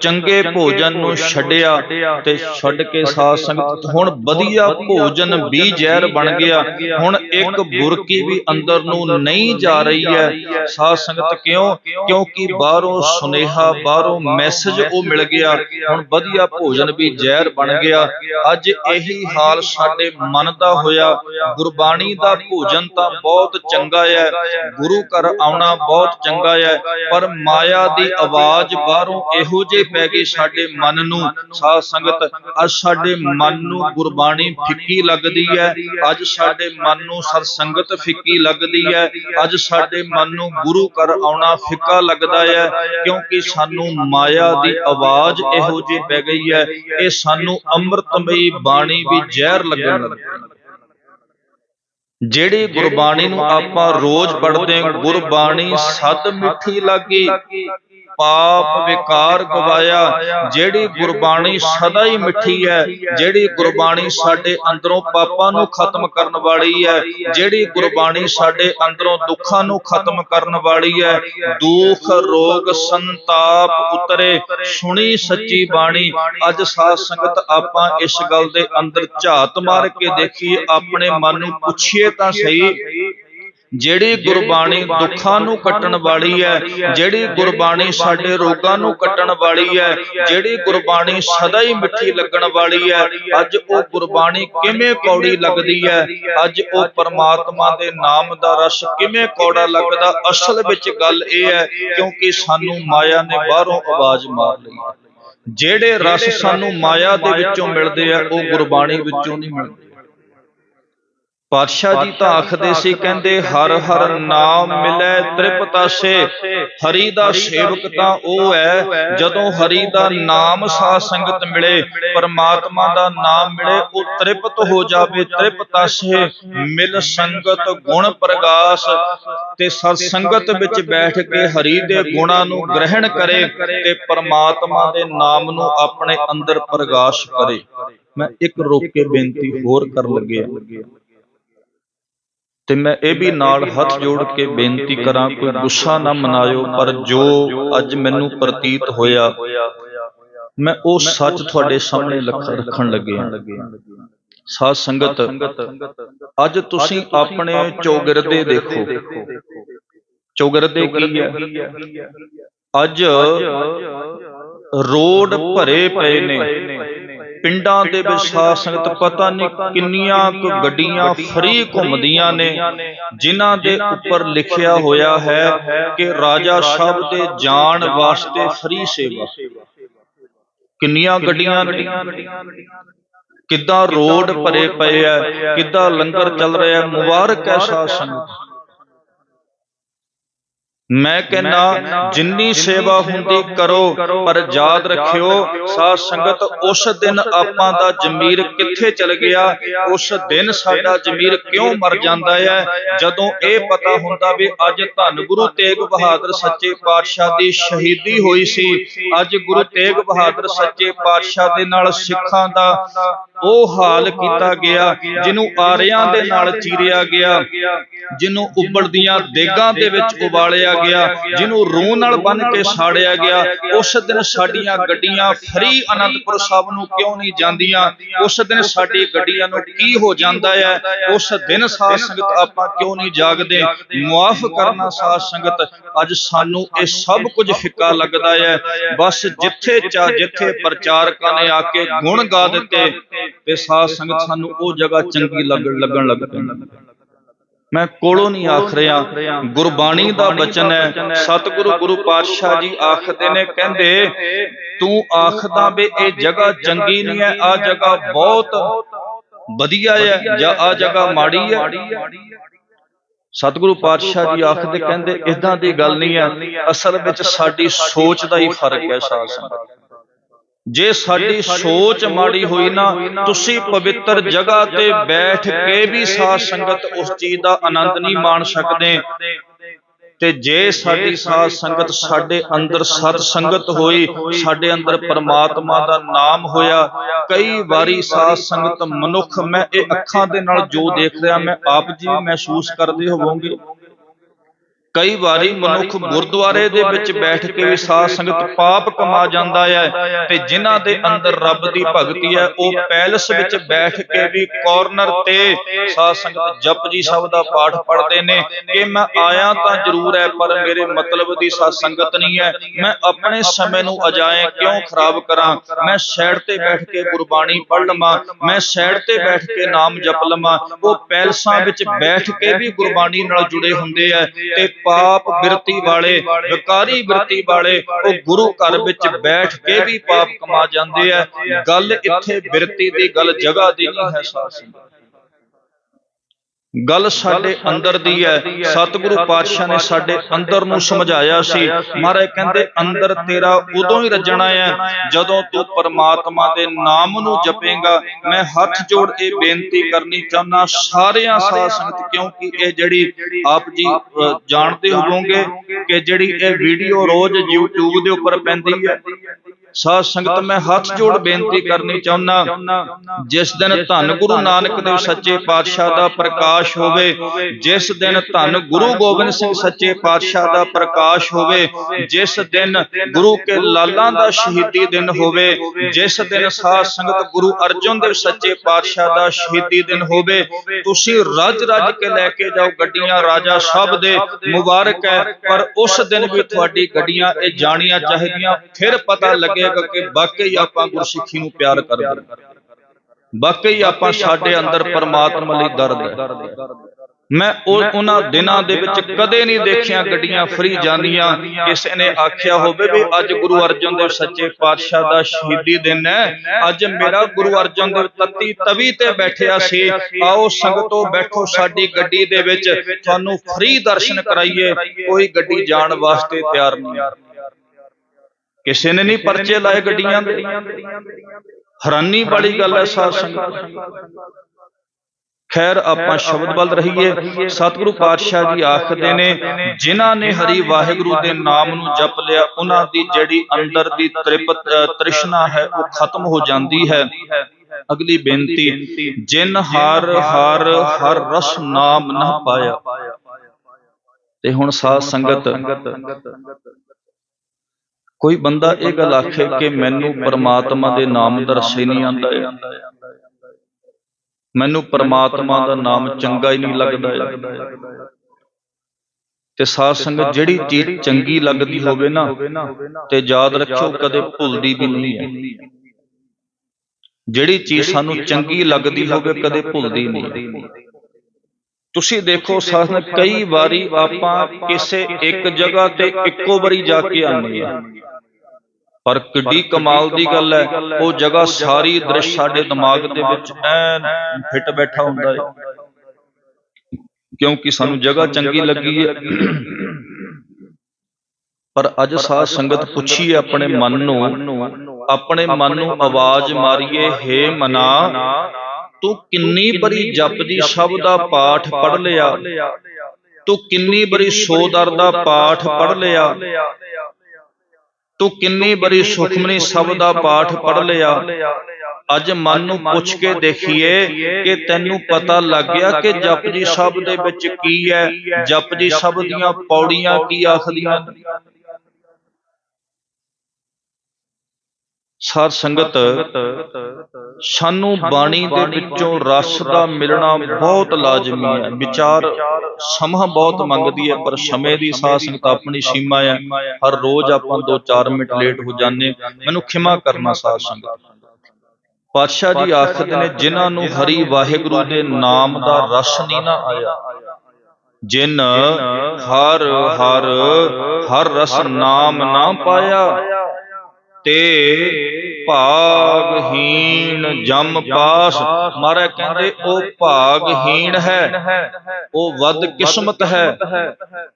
ਚੰਗੇ ਭੋਜਨ ਨੂੰ ਛੱਡਿਆ ਤੇ ਛੱਡ ਕੇ ਸਾਧ ਸੰਗਤ ਹੁਣ ਵਧੀਆ ਭੋਜਨ ਵੀ ਜ਼ਹਿਰ ਬਣ ਗਿਆ। ਹੁਣ ਇੱਕ ਬੁਰਕੀ ਵੀ ਅੰਦਰ ਨੂੰ ਨਹੀਂ ਜਾ ਰਹੀ ਹੈ। ਸਾਧ ਸੰਗਤ ਕਿਉਂ? ਕਿਉਂਕਿ ਬਾਹਰੋਂ ਸੁਨੇਹਾ ਬਾਹਰੋਂ ਮੈਸੇਜ ਉਹ ਮਿਲ ਗਿਆ। ਹੁਣ ਵਧੀਆ ਭੋਜਨ ਵੀ ਜ਼ਹਿਰ ਬਣ ਗਿਆ। ਅੱਜ ਇਹੀ ਹਾਲ ਸਾਡੇ ਮਨ ਦਾ ਹੋਇਆ। ਗੁਰਬਾਣੀ ਦਾ ਭੋਜਨ ਤਾਂ ਬਹੁਤ ਚੰਗਾ ਹੈ। ਗੁਰੂ ਘਰ ਆਉਣਾ ਬਹੁਤ ਚੰਗਾ ਹੈ। ਪਰ ਮਾਇਆ ਦੀ ਆਵਾਜ਼ ਬਾਹਰੋਂ ਇਹੋ ਜਿਹੀ ਪੈ ਗਈ ਸਾਡੇ ਮਨ ਨੂੰ। ਸਾਧ ਸੰਗਤ ਅੱਜ ਸਾਡੇ ਮਨ ਨੂੰ ਗੁਰਬਾਣੀ ਫਿੱਕੀ ਲੱਗਦੀ ਹੈ। ਅੱਜ ਸਾਡੇ ਮਨ ਨੂੰ ਸਤਸੰਗਤ ਫਿੱਕੀ ਲੱਗਦੀ ਹੈ। ਅੱਜ ਸਾਡੇ ਮਨ ਨੂੰ ਗੁਰੂ ਘਰ ਆਉਣਾ ਫਿੱਕਾ ਲੱਗਦਾ ਹੈ। ਕਿਉਂਕਿ ਸਾਨੂੰ ਮਾਇਆ ਦੀ ਆਵਾਜ਼ ਇਹੋ ਜਿਹੀ ਪੈ ਗਈ ਹੈ। ਇਹ ਸਾਨੂੰ ਅੰਮ੍ਰਿਤਮਈ ਬਾਣੀ ਵੀ ਜ਼ਹਿਰ ਲੱਗਣ ਲੱਗ। ਪਈ ਜਿਹੜੀ ਗੁਰਬਾਣੀ ਨੂੰ ਆਪਾਂ ਰੋਜ਼ ਪੜ੍ਹਦੇ ਗੁਰਬਾਣੀ ਸਦ ਮਿੱਠੀ ਲੱਗੀ। ਪਾਪ ਵਿਕਾਰ ਗਵਾਇਆ। ਜਿਹੜੀ ਗੁਰਬਾਣੀ ਸਦਾ ਹੀ ਮਿੱਠੀ ਹੈ ਜਿਹੜੀ ਗੁਰਬਾਣੀ ਸਾਡੇ ਅੰਦਰੋਂ ਪਾਪਾਂ ਨੂੰ ਖਤਮ ਕਰਨ ਵਾਲੀ ਹੈ ਜਿਹੜੀ ਗੁਰਬਾਣੀ ਸਾਡੇ ਅੰਦਰੋਂ ਦੁੱਖਾਂ ਨੂੰ ਖਤਮ ਕਰਨ ਵਾਲੀ ਹੈ। ਦੁੱਖ ਰੋਗ ਸੰਤਾਪ ਉਤਰੇ। ਸੁਣੀ ਸੱਚੀ ਬਾਣੀ। ਅੱਜ ਸਾਧ ਸੰਗਤ ਆਪਾਂ ਇਸ ਗੱਲ ਦੇ ਅੰਦਰ ਝਾਤ ਮਾਰ ਕੇ ਦੇਖੀਏ। ਆਪਣੇ ਮਨ ਨੂੰ ਪੁੱਛੀਏ ਤਾਂ ਸਹੀ। ਜਿਹੜੀ ਗੁਰਬਾਣੀ ਦੁੱਖਾਂ ਨੂੰ ਕੱਟਣ ਵਾਲੀ ਹੈ ਜਿਹੜੀ ਗੁਰਬਾਣੀ ਸਾਡੇ ਰੋਗਾਂ ਨੂੰ ਕੱਟਣ ਵਾਲੀ ਹੈ ਜਿਹੜੀ ਗੁਰਬਾਣੀ ਸਦਾ ਹੀ ਮਿੱਠੀ ਲੱਗਣ ਵਾਲੀ ਹੈ ਅੱਜ ਉਹ ਗੁਰਬਾਣੀ ਕਿਵੇਂ ਕੌੜੀ ਲੱਗਦੀ ਹੈ ਅੱਜ ਉਹ ਪਰਮਾਤਮਾ ਦੇ ਨਾਮ ਦਾ ਰਸ ਕਿਵੇਂ ਕੌੜਾ ਲੱਗਦਾ ਅਸਲ ਵਿੱਚ ਗੱਲ ਇਹ ਹੈ ਕਿਉਂਕਿ ਸਾਨੂੰ ਮਾਇਆ ਨੇ ਬਾਹਰੋਂ ਆਵਾਜ਼ ਮਾਰ ਲਈ। ਜਿਹੜੇ ਰਸ ਸਾਨੂੰ ਮਾਇਆ ਦੇ ਵਿੱਚੋਂ ਮਿਲਦੇ ਆ ਉਹ ਗੁਰਬਾਣੀ ਵਿੱਚੋਂ ਨਹੀਂ ਮਿਲਦੇ। ਪਾਤਸ਼ਾਹ ਜੀ ਤਾਂ ਆਖਦੇ ਸੀ ਕਹਿੰਦੇ ਹਰ ਹਰ ਨਾਮ ਮਿਲੇ ਤ੍ਰਿਪਤਾਸੇ। ਹਰੀ ਦਾ ਸੇਵਕ ਤਾਂ ਉਹ ਹੈ ਜਦੋਂ ਹਰੀ ਦਾ ਨਾਮ ਸਾਧ ਸੰਗਤ ਮਿਲੇ ਪਰਮਾਤਮਾ ਦਾ ਨਾਮ ਮਿਲੇ ਉਹ ਤ੍ਰਿਪਤ ਹੋ ਜਾਵੇ ਤ੍ਰਿਪਤਾਸੇ। ਮਿਲ ਸੰਗਤ ਗੁਣ ਪ੍ਰਗਾਸ। ਤੇ ਸਤ ਸੰਗਤ ਵਿੱਚ ਬੈਠ ਕੇ ਹਰੀ ਦੇ ਗੁਣਾਂ ਨੂੰ ਗ੍ਰਹਿਣ ਕਰੇ ਤੇ ਪਰਮਾਤਮਾ ਦੇ ਨਾਮ ਨੂੰ ਆਪਣੇ ਅੰਦਰ ਪ੍ਰਗਾਸ਼ ਕਰੇ। ਮੈਂ ਇੱਕ ਰੋਕ ਕੇ ਬੇਨਤੀ ਹੋਰ ਕਰਨ ਲੱਗਿਆ। ਤੇ ਮੈਂ ਇਹ ਵੀ ਨਾਲ ਹੱਥ ਜੋੜ ਕੇ ਬੇਨਤੀ ਕਰਾਂ ਕੋਈ ਗੁੱਸਾ ਨਾ ਮਨਾਇਓ ਪਰ ਜੋ ਅੱਜ ਮੈਨੂੰ ਪ੍ਰਤੀਤ ਹੋਇਆ ਮੈਂ ਉਹ ਸੱਚ ਤੁਹਾਡੇ ਸਾਹਮਣੇ ਰੱਖਣ ਲੱਗਿਆ ਸਾਧ ਸੰਗਤ ਅੱਜ ਤੁਸੀਂ ਆਪਣੇ ਚੌਗਿਰਦੇ ਦੇਖੋ। ਚੌਗਿਰਦੇ ਕੀ ਹੈ? ਅੱਜ ਰੋਡ ਭਰੇ ਪਏ ਨੇ। ਪਿੰਡਾਂ ਦੇ ਵਿੱਚ ਸਾਧ ਸੰਗਤ ਪਤਾ ਨਹੀਂ ਕਿੰਨੀਆਂ ਕੁ ਗੱਡੀਆਂ ਫਰੀ ਘੁੰਮਦੀਆਂ ਨੇ, ਜਿਨ੍ਹਾਂ ਦੇ ਉੱਪਰ ਲਿਖਿਆ ਹੋਇਆ ਹੈ ਕਿ ਰਾਜਾ ਸਾਹਿਬ ਦੇ ਜਾਣ ਵਾਸਤੇ ਫਰੀ ਸੇਵਾ। ਕਿੰਨੀਆਂ ਗੱਡੀਆਂ ਨੇ? ਕਿੱਦਾਂ ਰੋਡ ਭਰੇ ਪਏ ਆ, ਕਿੱਦਾਂ ਲੰਗਰ ਚੱਲ ਰਿਹਾ ਮੁਬਾਰਕ ਹੈ ਸਾਧ ਸੰਗਤ। ਮੈਂ ਕਹਿੰਦਾ ਜਿੰਨੀ ਸੇਵਾ ਹੁੰਦੀ ਕਰੋ ਪਰ ਯਾਦ ਰੱਖਿਓ ਸਾਧ ਸੰਗਤ ਉਸ ਦਿਨ ਆਪਾਂ ਦਾ ਜ਼ਮੀਰ ਕਿੱਥੇ ਚਲ ਗਿਆ ਉਸ ਦਿਨ ਸਾਡਾ ਜ਼ਮੀਰ ਕਿਉਂ ਮਰ ਜਾਂਦਾ ਹੈ? ਜਦੋਂ ਇਹ ਪਤਾ ਹੁੰਦਾ ਵੀ ਅੱਜ ਧੰਨ ਗੁਰੂ ਤੇਗ ਬਹਾਦਰ ਸੱਚੇ ਪਾਤਸ਼ਾਹ ਦੀ ਸ਼ਹੀਦੀ ਹੋਈ ਸੀ। ਅੱਜ ਗੁਰੂ ਤੇਗ ਬਹਾਦਰ ਸੱਚੇ ਪਾਤਸ਼ਾਹ ਦੇ ਨਾਲ ਸਿੱਖਾਂ ਦਾ ਉਹ ਹਾਲ ਕੀਤਾ ਗਿਆ, ਜਿਹਨੂੰ ਆਰਿਆਂ ਦੇ ਨਾਲ ਚੀਰਿਆ ਗਿਆ, ਜਿਹਨੂੰ ਉਬਲਦੀਆਂ ਦੇਗਾਂ ਦੇ ਵਿੱਚ ਉਬਾਲਿਆ ਗਿਆ, ਜਿਹਨੂੰ ਰੂਹ ਨਾਲ ਬੰਨ ਕੇ ਸਾੜਿਆ ਗਿਆ, ਉਸ ਦਿਨ ਸਾਡੀਆਂ ਗੱਡੀਆਂ ਫਰੀ ਅਨੰਦਪੁਰ ਸਾਹਿਬ ਨੂੰ ਕਿਉਂ ਨਹੀਂ ਜਾਂਦੀਆਂ? ਉਸ ਦਿਨ ਸਾਡੀ ਗੱਡੀਆਂ ਨੂੰ ਕੀ ਹੋ ਜਾਂਦਾ ਹੈ? ਉਸ ਦਿਨ ਸਾਧ ਸੰਗਤ ਆਪਾਂ ਕਿਉਂ ਨਹੀਂ ਜਾਗਦੇ? ਮੁਆਫ ਕਰਨਾ ਸਾਧ ਸੰਗਤ, ਅੱਜ ਸਾਨੂੰ ਇਹ ਸਭ ਕੁਝ ਫਿੱਕਾ ਲੱਗਦਾ ਹੈ। ਬਸ ਜਿੱਥੇ ਚਾ ਜਿੱਥੇ ਪ੍ਰਚਾਰਕਾਂ ਨੇ ਆ ਕੇ ਗੁਣ ਗਾ ਦਿੱਤੇ ਤੇ ਸਾਧ ਸੰਗਤ ਸਾਨੂੰ ਉਹ ਜਗ੍ਹਾ ਚੰਗੀ ਲੱਗਣ ਲੱਗਣ ਲੱਗ ਪੈਂਦੀ ਮੈਂ ਕੋਲੋਂ ਨਹੀਂ ਆਖ ਰਿਹਾ, ਗੁਰਬਾਣੀ ਦਾ ਬਚਨ ਹੈ, ਸਤਿਗੁਰੂ ਗੁਰੂ ਪਾਤਸ਼ਾਹ ਜੀ ਆਖਦੇ ਨੇ, ਕਹਿੰਦੇ, ਤੂੰ ਆਖਦਾ ਵੀ ਇਹ ਜਗ੍ਹਾ ਚੰਗੀ ਨਹੀਂ ਹੈ ਆ ਜਗ੍ਹਾ ਬਹੁਤ ਵਧੀਆ ਹੈ, ਜਾਂ ਆ ਜਗ੍ਹਾ ਮਾੜੀ ਹੈ। ਸਤਿਗੁਰੂ ਪਾਤਸ਼ਾਹ ਜੀ ਆਖਦੇ, ਕਹਿੰਦੇ ਇਦਾਂ ਦੀ ਗੱਲ ਨਹੀਂ ਹੈ, ਅਸਲ ਵਿੱਚ ਸਾਡੀ ਸੋਚ ਦਾ ਹੀ ਫ਼ਰਕ ਹੈ ਸਾਧ ਸੰਗਤ। ਜੇ ਸਾਡੀ ਸੋਚ ਮਾੜੀ ਹੋਈ ਨਾ ਤੁਸੀਂ ਪਵਿੱਤਰ ਜਗ੍ਹਾ ਤੇ ਬੈਠ ਕੇ ਵੀ ਸਾਧ ਸੰਗਤ ਉਸ ਚੀਜ਼ ਦਾ ਆਨੰਦ ਨਹੀਂ ਮਾਣ ਸਕਦੇ। ਤੇ ਜੇ ਸਾਡੀ ਸਾਧ ਸੰਗਤ ਸਾਡੇ ਅੰਦਰ ਸਤ ਸੰਗਤ ਹੋਈ ਸਾਡੇ ਅੰਦਰ ਪਰਮਾਤਮਾ ਦਾ ਨਾਮ ਹੋਇਆ। ਕਈ ਵਾਰੀ ਸਾਧ ਸੰਗਤ ਮਨੁੱਖ ਮੈਂ ਇਹ ਅੱਖਾਂ ਦੇ ਨਾਲ ਜੋ ਦੇਖ ਰਿਹਾ ਮੈਂ ਆਪ ਜੀ ਮਹਿਸੂਸ ਕਰਦੇ ਹੋਵੋਗੇ। ਕਈ ਵਾਰੀ ਮਨੁੱਖ ਗੁਰਦੁਆਰੇ ਦੇ ਵਿੱਚ ਬੈਠ ਕੇ ਵੀ ਸਾਧ ਸੰਗਤ ਪਾਪ ਕਮਾ ਜਾਂਦਾ ਹੈ। ਤੇ ਜਿਨ੍ਹਾਂ ਦੇ ਅੰਦਰ ਰੱਬ ਦੀ ਭਗਤੀ ਹੈ ਉਹ ਪੈਲਸ ਵਿੱਚ ਬੈਠ ਕੇ ਵੀ ਕਾਰਨਰ ਤੇ ਸਾਧ ਸੰਗਤ ਜਪਜੀ ਸਾਹਿਬ ਦਾ ਪਾਠ ਪੜ੍ਹਦੇ ਨੇ ਕਿ ਮੈਂ ਆਇਆ ਤਾਂ ਜ਼ਰੂਰ ਹੈ ਪਰ ਮੇਰੇ ਮਤਲਬ ਦੀ ਸਾਧ ਸੰਗਤ ਨਹੀਂ ਹੈ। ਮੈਂ ਆਪਣੇ ਸਮੇਂ ਨੂੰ ਅਜਾਏ ਕਿਉਂ ਖਰਾਬ ਕਰਾਂ? ਮੈਂ ਸਾਈਡ ਤੇ ਬੈਠ ਕੇ ਗੁਰਬਾਣੀ ਪੜ੍ਹ ਲਵਾਂ। ਮੈਂ ਸਾਈਡ ਤੇ ਬੈਠ ਕੇ ਨਾਮ ਜਪ ਲਵਾਂ। ਉਹ ਪੈਲਸਾਂ ਵਿੱਚ ਬੈਠ ਕੇ ਵੀ ਗੁਰਬਾਣੀ ਨਾਲ ਜੁੜੇ ਹੁੰਦੇ ਆ ਤੇ ਪਾਪ ਬਿਰਤੀ ਵਾਲੇ, ਵਿਕਾਰੀ ਬਿਰਤੀ ਵਾਲੇ, ਉਹ ਗੁਰੂ ਘਰ ਵਿੱਚ ਬੈਠ ਕੇ ਵੀ ਪਾਪ ਕਮਾ ਜਾਂਦੇ ਆ। ਗੱਲ ਇੱਥੇ ਬਿਰਤੀ ਦੀ, ਗੱਲ ਜਗ੍ਹਾ ਦੀ ਨਹੀਂ ਹੈ ਸਾਧ ਗੱਲ ਸਾਡੇ ਅੰਦਰ ਦੀ ਹੈ। ਸਤਿਗੁਰੂ ਪਾਤਸ਼ਾਹ ਨੇ ਸਾਡੇ ਅੰਦਰ ਨੂੰ ਸਮਝਾਇਆ ਸੀ। ਮਹਾਰਾਜ ਕਹਿੰਦੇ, ਅੰਦਰ ਤੇਰਾ ਉਦੋਂ ਹੀ ਰੱਜਣਾ ਹੈ ਜਦੋਂ ਤੂੰ ਪਰਮਾਤਮਾ ਦੇ ਨਾਮ ਨੂੰ ਜਪੇਗਾ। ਮੈਂ ਹੱਥ ਜੋੜ ਇਹ ਬੇਨਤੀ ਕਰਨੀ ਚਾਹੁੰਦਾ, ਸਾਰਿਆਂ ਸਾਧ ਸੰਗਤ, ਕਿਉਂਕਿ ਇਹ ਜਿਹੜੀ ਆਪ ਜੀ ਜਾਣਦੇ ਹੋਵੋਗੇ ਕਿ ਜਿਹੜੀ ਇਹ ਵੀਡੀਓ ਰੋਜ਼ YouTube ਦੇ ਉੱਪਰ ਪੈਂਦੀ ਹੈ ਸਾਧ ਸੰਗਤ ਮੈਂ ਹੱਥ ਜੋੜ ਬੇਨਤੀ ਕਰਨੀ ਚਾਹੁੰਦਾ ਜਿਸ ਦਿਨ ਧੰਨ ਗੁਰੂ ਨਾਨਕ ਦੇਵ ਸੱਚੇ ਪਾਤਸ਼ਾਹ ਦਾ ਪ੍ਰਕਾਸ਼ ਹੋਵੇ ਜਿਸ ਦਿਨ ਧੰਨ ਗੁਰੂ ਗੋਬਿੰਦ ਸਿੰਘ ਸੱਚੇ ਪਾਤਸ਼ਾਹ ਦਾ ਪ੍ਰਕਾਸ਼ ਹੋਵੇ ਜਿਸ ਦਿਨ ਗੁਰੂ ਕੇ ਲਾਲਾਂ ਦਾ ਸ਼ਹੀਦੀ ਦਿਨ ਹੋਵੇ ਜਿਸ ਦਿਨ ਸਾਧ ਸੰਗਤ ਗੁਰੂ ਅਰਜਨ ਦੇਵ ਸੱਚੇ ਪਾਤਸ਼ਾਹ ਦਾ ਸ਼ਹੀਦੀ ਦਿਨ ਹੋਵੇ ਤੁਸੀਂ ਰੱਜ ਰੱਜ ਕੇ ਲੈ ਕੇ ਜਾਓ ਗੱਡੀਆਂ ਰਾਜਾ ਸਭ ਦੇ ਮੁਬਾਰਕ ਹੈ ਪਰ ਉਸ ਦਿਨ ਵੀ ਤੁਹਾਡੀ ਗੱਡੀਆਂ ਇਹ ਜਾਣੀਆਂ ਚਾਹੀਦੀਆਂ ਫਿਰ ਪਤਾ ਲੱਗੇਗਾ ਕਿ ਵਾਕਈ ਆਪਾਂ ਗੁਰਸਿੱਖੀ ਨੂੰ ਪਿਆਰ ਕਰਦੇ ਹਾਂ। ਵਾਕਈ ਆਪਾਂ ਸਾਡੇ ਅੰਦਰ ਪਰਮਾਤਮਾ ਲਈ ਦਰਦ ਹੈ। ਮੈਂ ਉਹ ਉਹਨਾਂ ਦਿਨਾਂ ਦੇ ਵਿੱਚ ਕਦੇ ਨਹੀਂ ਦੇਖਿਆ ਗੱਡੀਆਂ ਫਰੀ ਜਾਂਦੀਆਂ। ਕਿਸੇ ਨੇ ਆਖਿਆ ਹੋਵੇ ਵੀ ਅੱਜ ਗੁਰੂ ਅਰਜਨ ਦੇਵ ਸੱਚੇ ਪਾਤਸ਼ਾਹ ਦਾ ਸ਼ਹੀਦੀ ਦਿਨ ਹੈ। ਅੱਜ ਮੇਰਾ ਗੁਰੂ ਅਰਜਨ ਦੇਵ ਤਤੀ ਤਵੀ ਤੇ ਬੈਠਿਆ ਸੀ। ਆਓ ਸੰਗਤੋ ਬੈਠੋ ਸਾਡੀ ਗੱਡੀ ਦੇ ਵਿੱਚ। ਤੁਹਾਨੂੰ ਫਰੀ ਦਰਸ਼ਨ ਕਰਾਈਏ। ਕੋਈ ਗੱਡੀ ਜਾਣ ਵਾਸਤੇ ਤਿਆਰ ਨਹੀਂ। ਕਿਸੇ ਨੇ ਨਹੀਂ ਪਰਚੇ ਲਾਏ ਗੱਡੀਆਂ ਦੇ। ਹੈਰਾਨੀ ਵਾਲੀ ਗੱਲ ਹੈ ਸਾਧ ਸੰਗਤ। ਖੈਰ ਆਪਾਂ ਸ਼ਬਦ ਵੱਲ ਰਹੀਏ। ਸਤਿਗੁਰੂ ਪਾਤਸ਼ਾਹ ਜੀ ਆਖਦੇ ਨੇ ਜਿਨ੍ਹਾਂ ਨੇ ਹਰੀ ਵਾਹਿਗੁਰੂ ਦੇ ਨਾਮ ਨੂੰ ਜਪ ਲਿਆ ਉਹਨਾਂ ਦੀ ਜਿਹੜੀ ਅੰਦਰ ਦੀ ਤ੍ਰਿਪਤ ਤ੍ਰਿਸ਼ਨਾ ਹੈ ਉਹ ਖਤਮ ਹੋ ਜਾਂਦੀ ਹੈ ਅਗਲੀ ਬੇਨਤੀ ਜਿਨ ਹਰ ਹਰ ਹਰ ਰਸ ਨਾਮ ਨਾ ਪਾਇਆ। ਤੇ ਹੁਣ ਸਾਧ ਸੰਗਤ ਕੋਈ ਬੰਦਾ ਇਹ ਗੱਲ ਆਖੇ ਕਿ ਮੈਨੂੰ ਪਰਮਾਤਮਾ ਦੇ ਨਾਮ ਦਾ ਰਸ ਹੀ ਨਹੀਂ ਆਉਂਦਾ ਹੈ ਮੈਨੂੰ ਪਰਮਾਤਮਾ ਦਾ ਨਾਮ ਚੰਗਾ ਹੀ ਨਹੀਂ ਲੱਗਦਾ ਹੈ ਤੇ ਸਾਧ ਸੰਗਤ ਜਿਹੜੀ ਚੀਜ਼ ਚੰਗੀ ਲੱਗਦੀ ਹੋਵੇ ਨਾ ਤੇ ਯਾਦ ਰੱਖਿਓ ਕਦੇ ਭੁੱਲਦੀ ਵੀ ਨਹੀਂ ਹੈ। ਜਿਹੜੀ ਚੀਜ਼ ਸਾਨੂੰ ਚੰਗੀ ਲੱਗਦੀ ਹੋਵੇ ਕਦੇ ਭੁੱਲਦੀ ਨਹੀਂ ਤੁਸੀਂ ਦੇਖੋ ਸਾਧ ਕਈ ਵਾਰੀ ਆਪਾਂ ਕਿਸੇ ਇੱਕ ਜਗ੍ਹਾ ਤੇ ਇੱਕੋ ਵਾਰੀ ਜਾ ਕੇ ਆਉਂਦੇ ਆ ਪਰ ਕਿੱਡੀ ਕਮਾਲ ਦੀ ਗੱਲ ਹੈ ਉਹ ਜਗ੍ਹਾ ਸਾਰੀ ਦ੍ਰਿਸ਼ ਸਾਡੇ ਦਿਮਾਗ ਦੇ ਵਿੱਚ ਐਨ ਫਿੱਟ ਬੈਠਾ ਹੁੰਦਾ ਹੈ ਕਿਉਂਕਿ ਸਾਨੂੰ ਜਗ੍ਹਾ ਚੰਗੀ ਲੱਗੀ ਹੈ ਪਰ ਅੱਜ ਸਾਧ ਸੰਗਤ ਪੁੱਛੀਏ ਆਪਣੇ ਮਨ ਨੂੰ ਆਪਣੇ ਮਨ ਨੂੰ ਆਵਾਜ਼ ਮਾਰੀਏ ਹੇ ਮਨਾ ਤੂੰ ਕਿੰਨੀ ਬੜੀ ਜਪਦੀ ਸ਼ਬਦ ਦਾ ਪਾਠ ਪੜ ਲਿਆ। ਤੂੰ ਕਿੰਨੀ ਬੜੀ ਸੋਦਰ ਦਾ ਪਾਠ ਪੜ ਲਿਆ। ਤੂੰ ਕਿੰਨੀ ਬੜੀ ਸੁਖਮਨੀ ਸ਼ਬਦ ਦਾ ਪਾਠ ਪੜ ਲਿਆ। ਅੱਜ ਮਨ ਨੂੰ ਪੁੱਛ ਕੇ ਦੇਖੀਏ ਕਿ ਤੈਨੂੰ ਪਤਾ ਲੱਗ ਗਿਆ ਕਿ ਜਪਜੀ ਸ਼ਬਦ ਦੇ ਵਿੱਚ ਕੀ ਹੈ? ਜਪਜੀ ਸ਼ਬਦ ਦੀਆਂ ਪੌੜੀਆਂ ਕੀ ਆਖਦੀਆਂ? ਸਾਧ ਸੰਗਤ ਸਾਨੂੰ ਬਾਣੀ ਦੇ ਵਿੱਚੋਂ ਰਸ ਦਾ ਮਿਲਣਾ ਬਹੁਤ ਲਾਜ਼ਮੀ ਹੈ। ਵਿਚਾਰ ਸਮਾਂ ਬਹੁਤ ਮੰਗਦੀ ਹੈ ਪਰ ਸਮੇਂ ਦੀ ਸਾਧ ਸੰਗਤ ਆਪਣੀ ਸੀਮਾ ਹੈ। ਹਰ ਰੋਜ਼ ਆਪਾਂ 2-4 ਮਿੰਟ ਲੇਟ ਹੋ ਜਾਂਦੇ ਮੈਨੂੰ ਖਿਮਾ ਕਰਨਾ ਸਾਧ ਸੰਗਤ ਪਾਤਸ਼ਾਹ ਜੀ ਆਖਦੇ ਨੇ ਜਿਨ੍ਹਾਂ ਨੂੰ ਹਰੀ ਵਾਹਿਗੁਰੂ ਦੇ ਨਾਮ ਦਾ ਰਸ ਨਹੀਂ ਨਾ ਆਇਆ। ਜਿਨ ਹਰ ਹਰ ਹਰ ਰਸ ਨਾਮ ਨਾ ਪਾਇਆ। ਤੇ ਭਾਗਹੀਣ ਜਮ ਪਾਸ। ਮਹਾਰਾਜ ਕਹਿੰਦੇ, ਉਹ ਭਾਗਹੀਣ ਹੈ। ਉਹ ਵੱਧ ਕਿਸਮਤ ਹੈ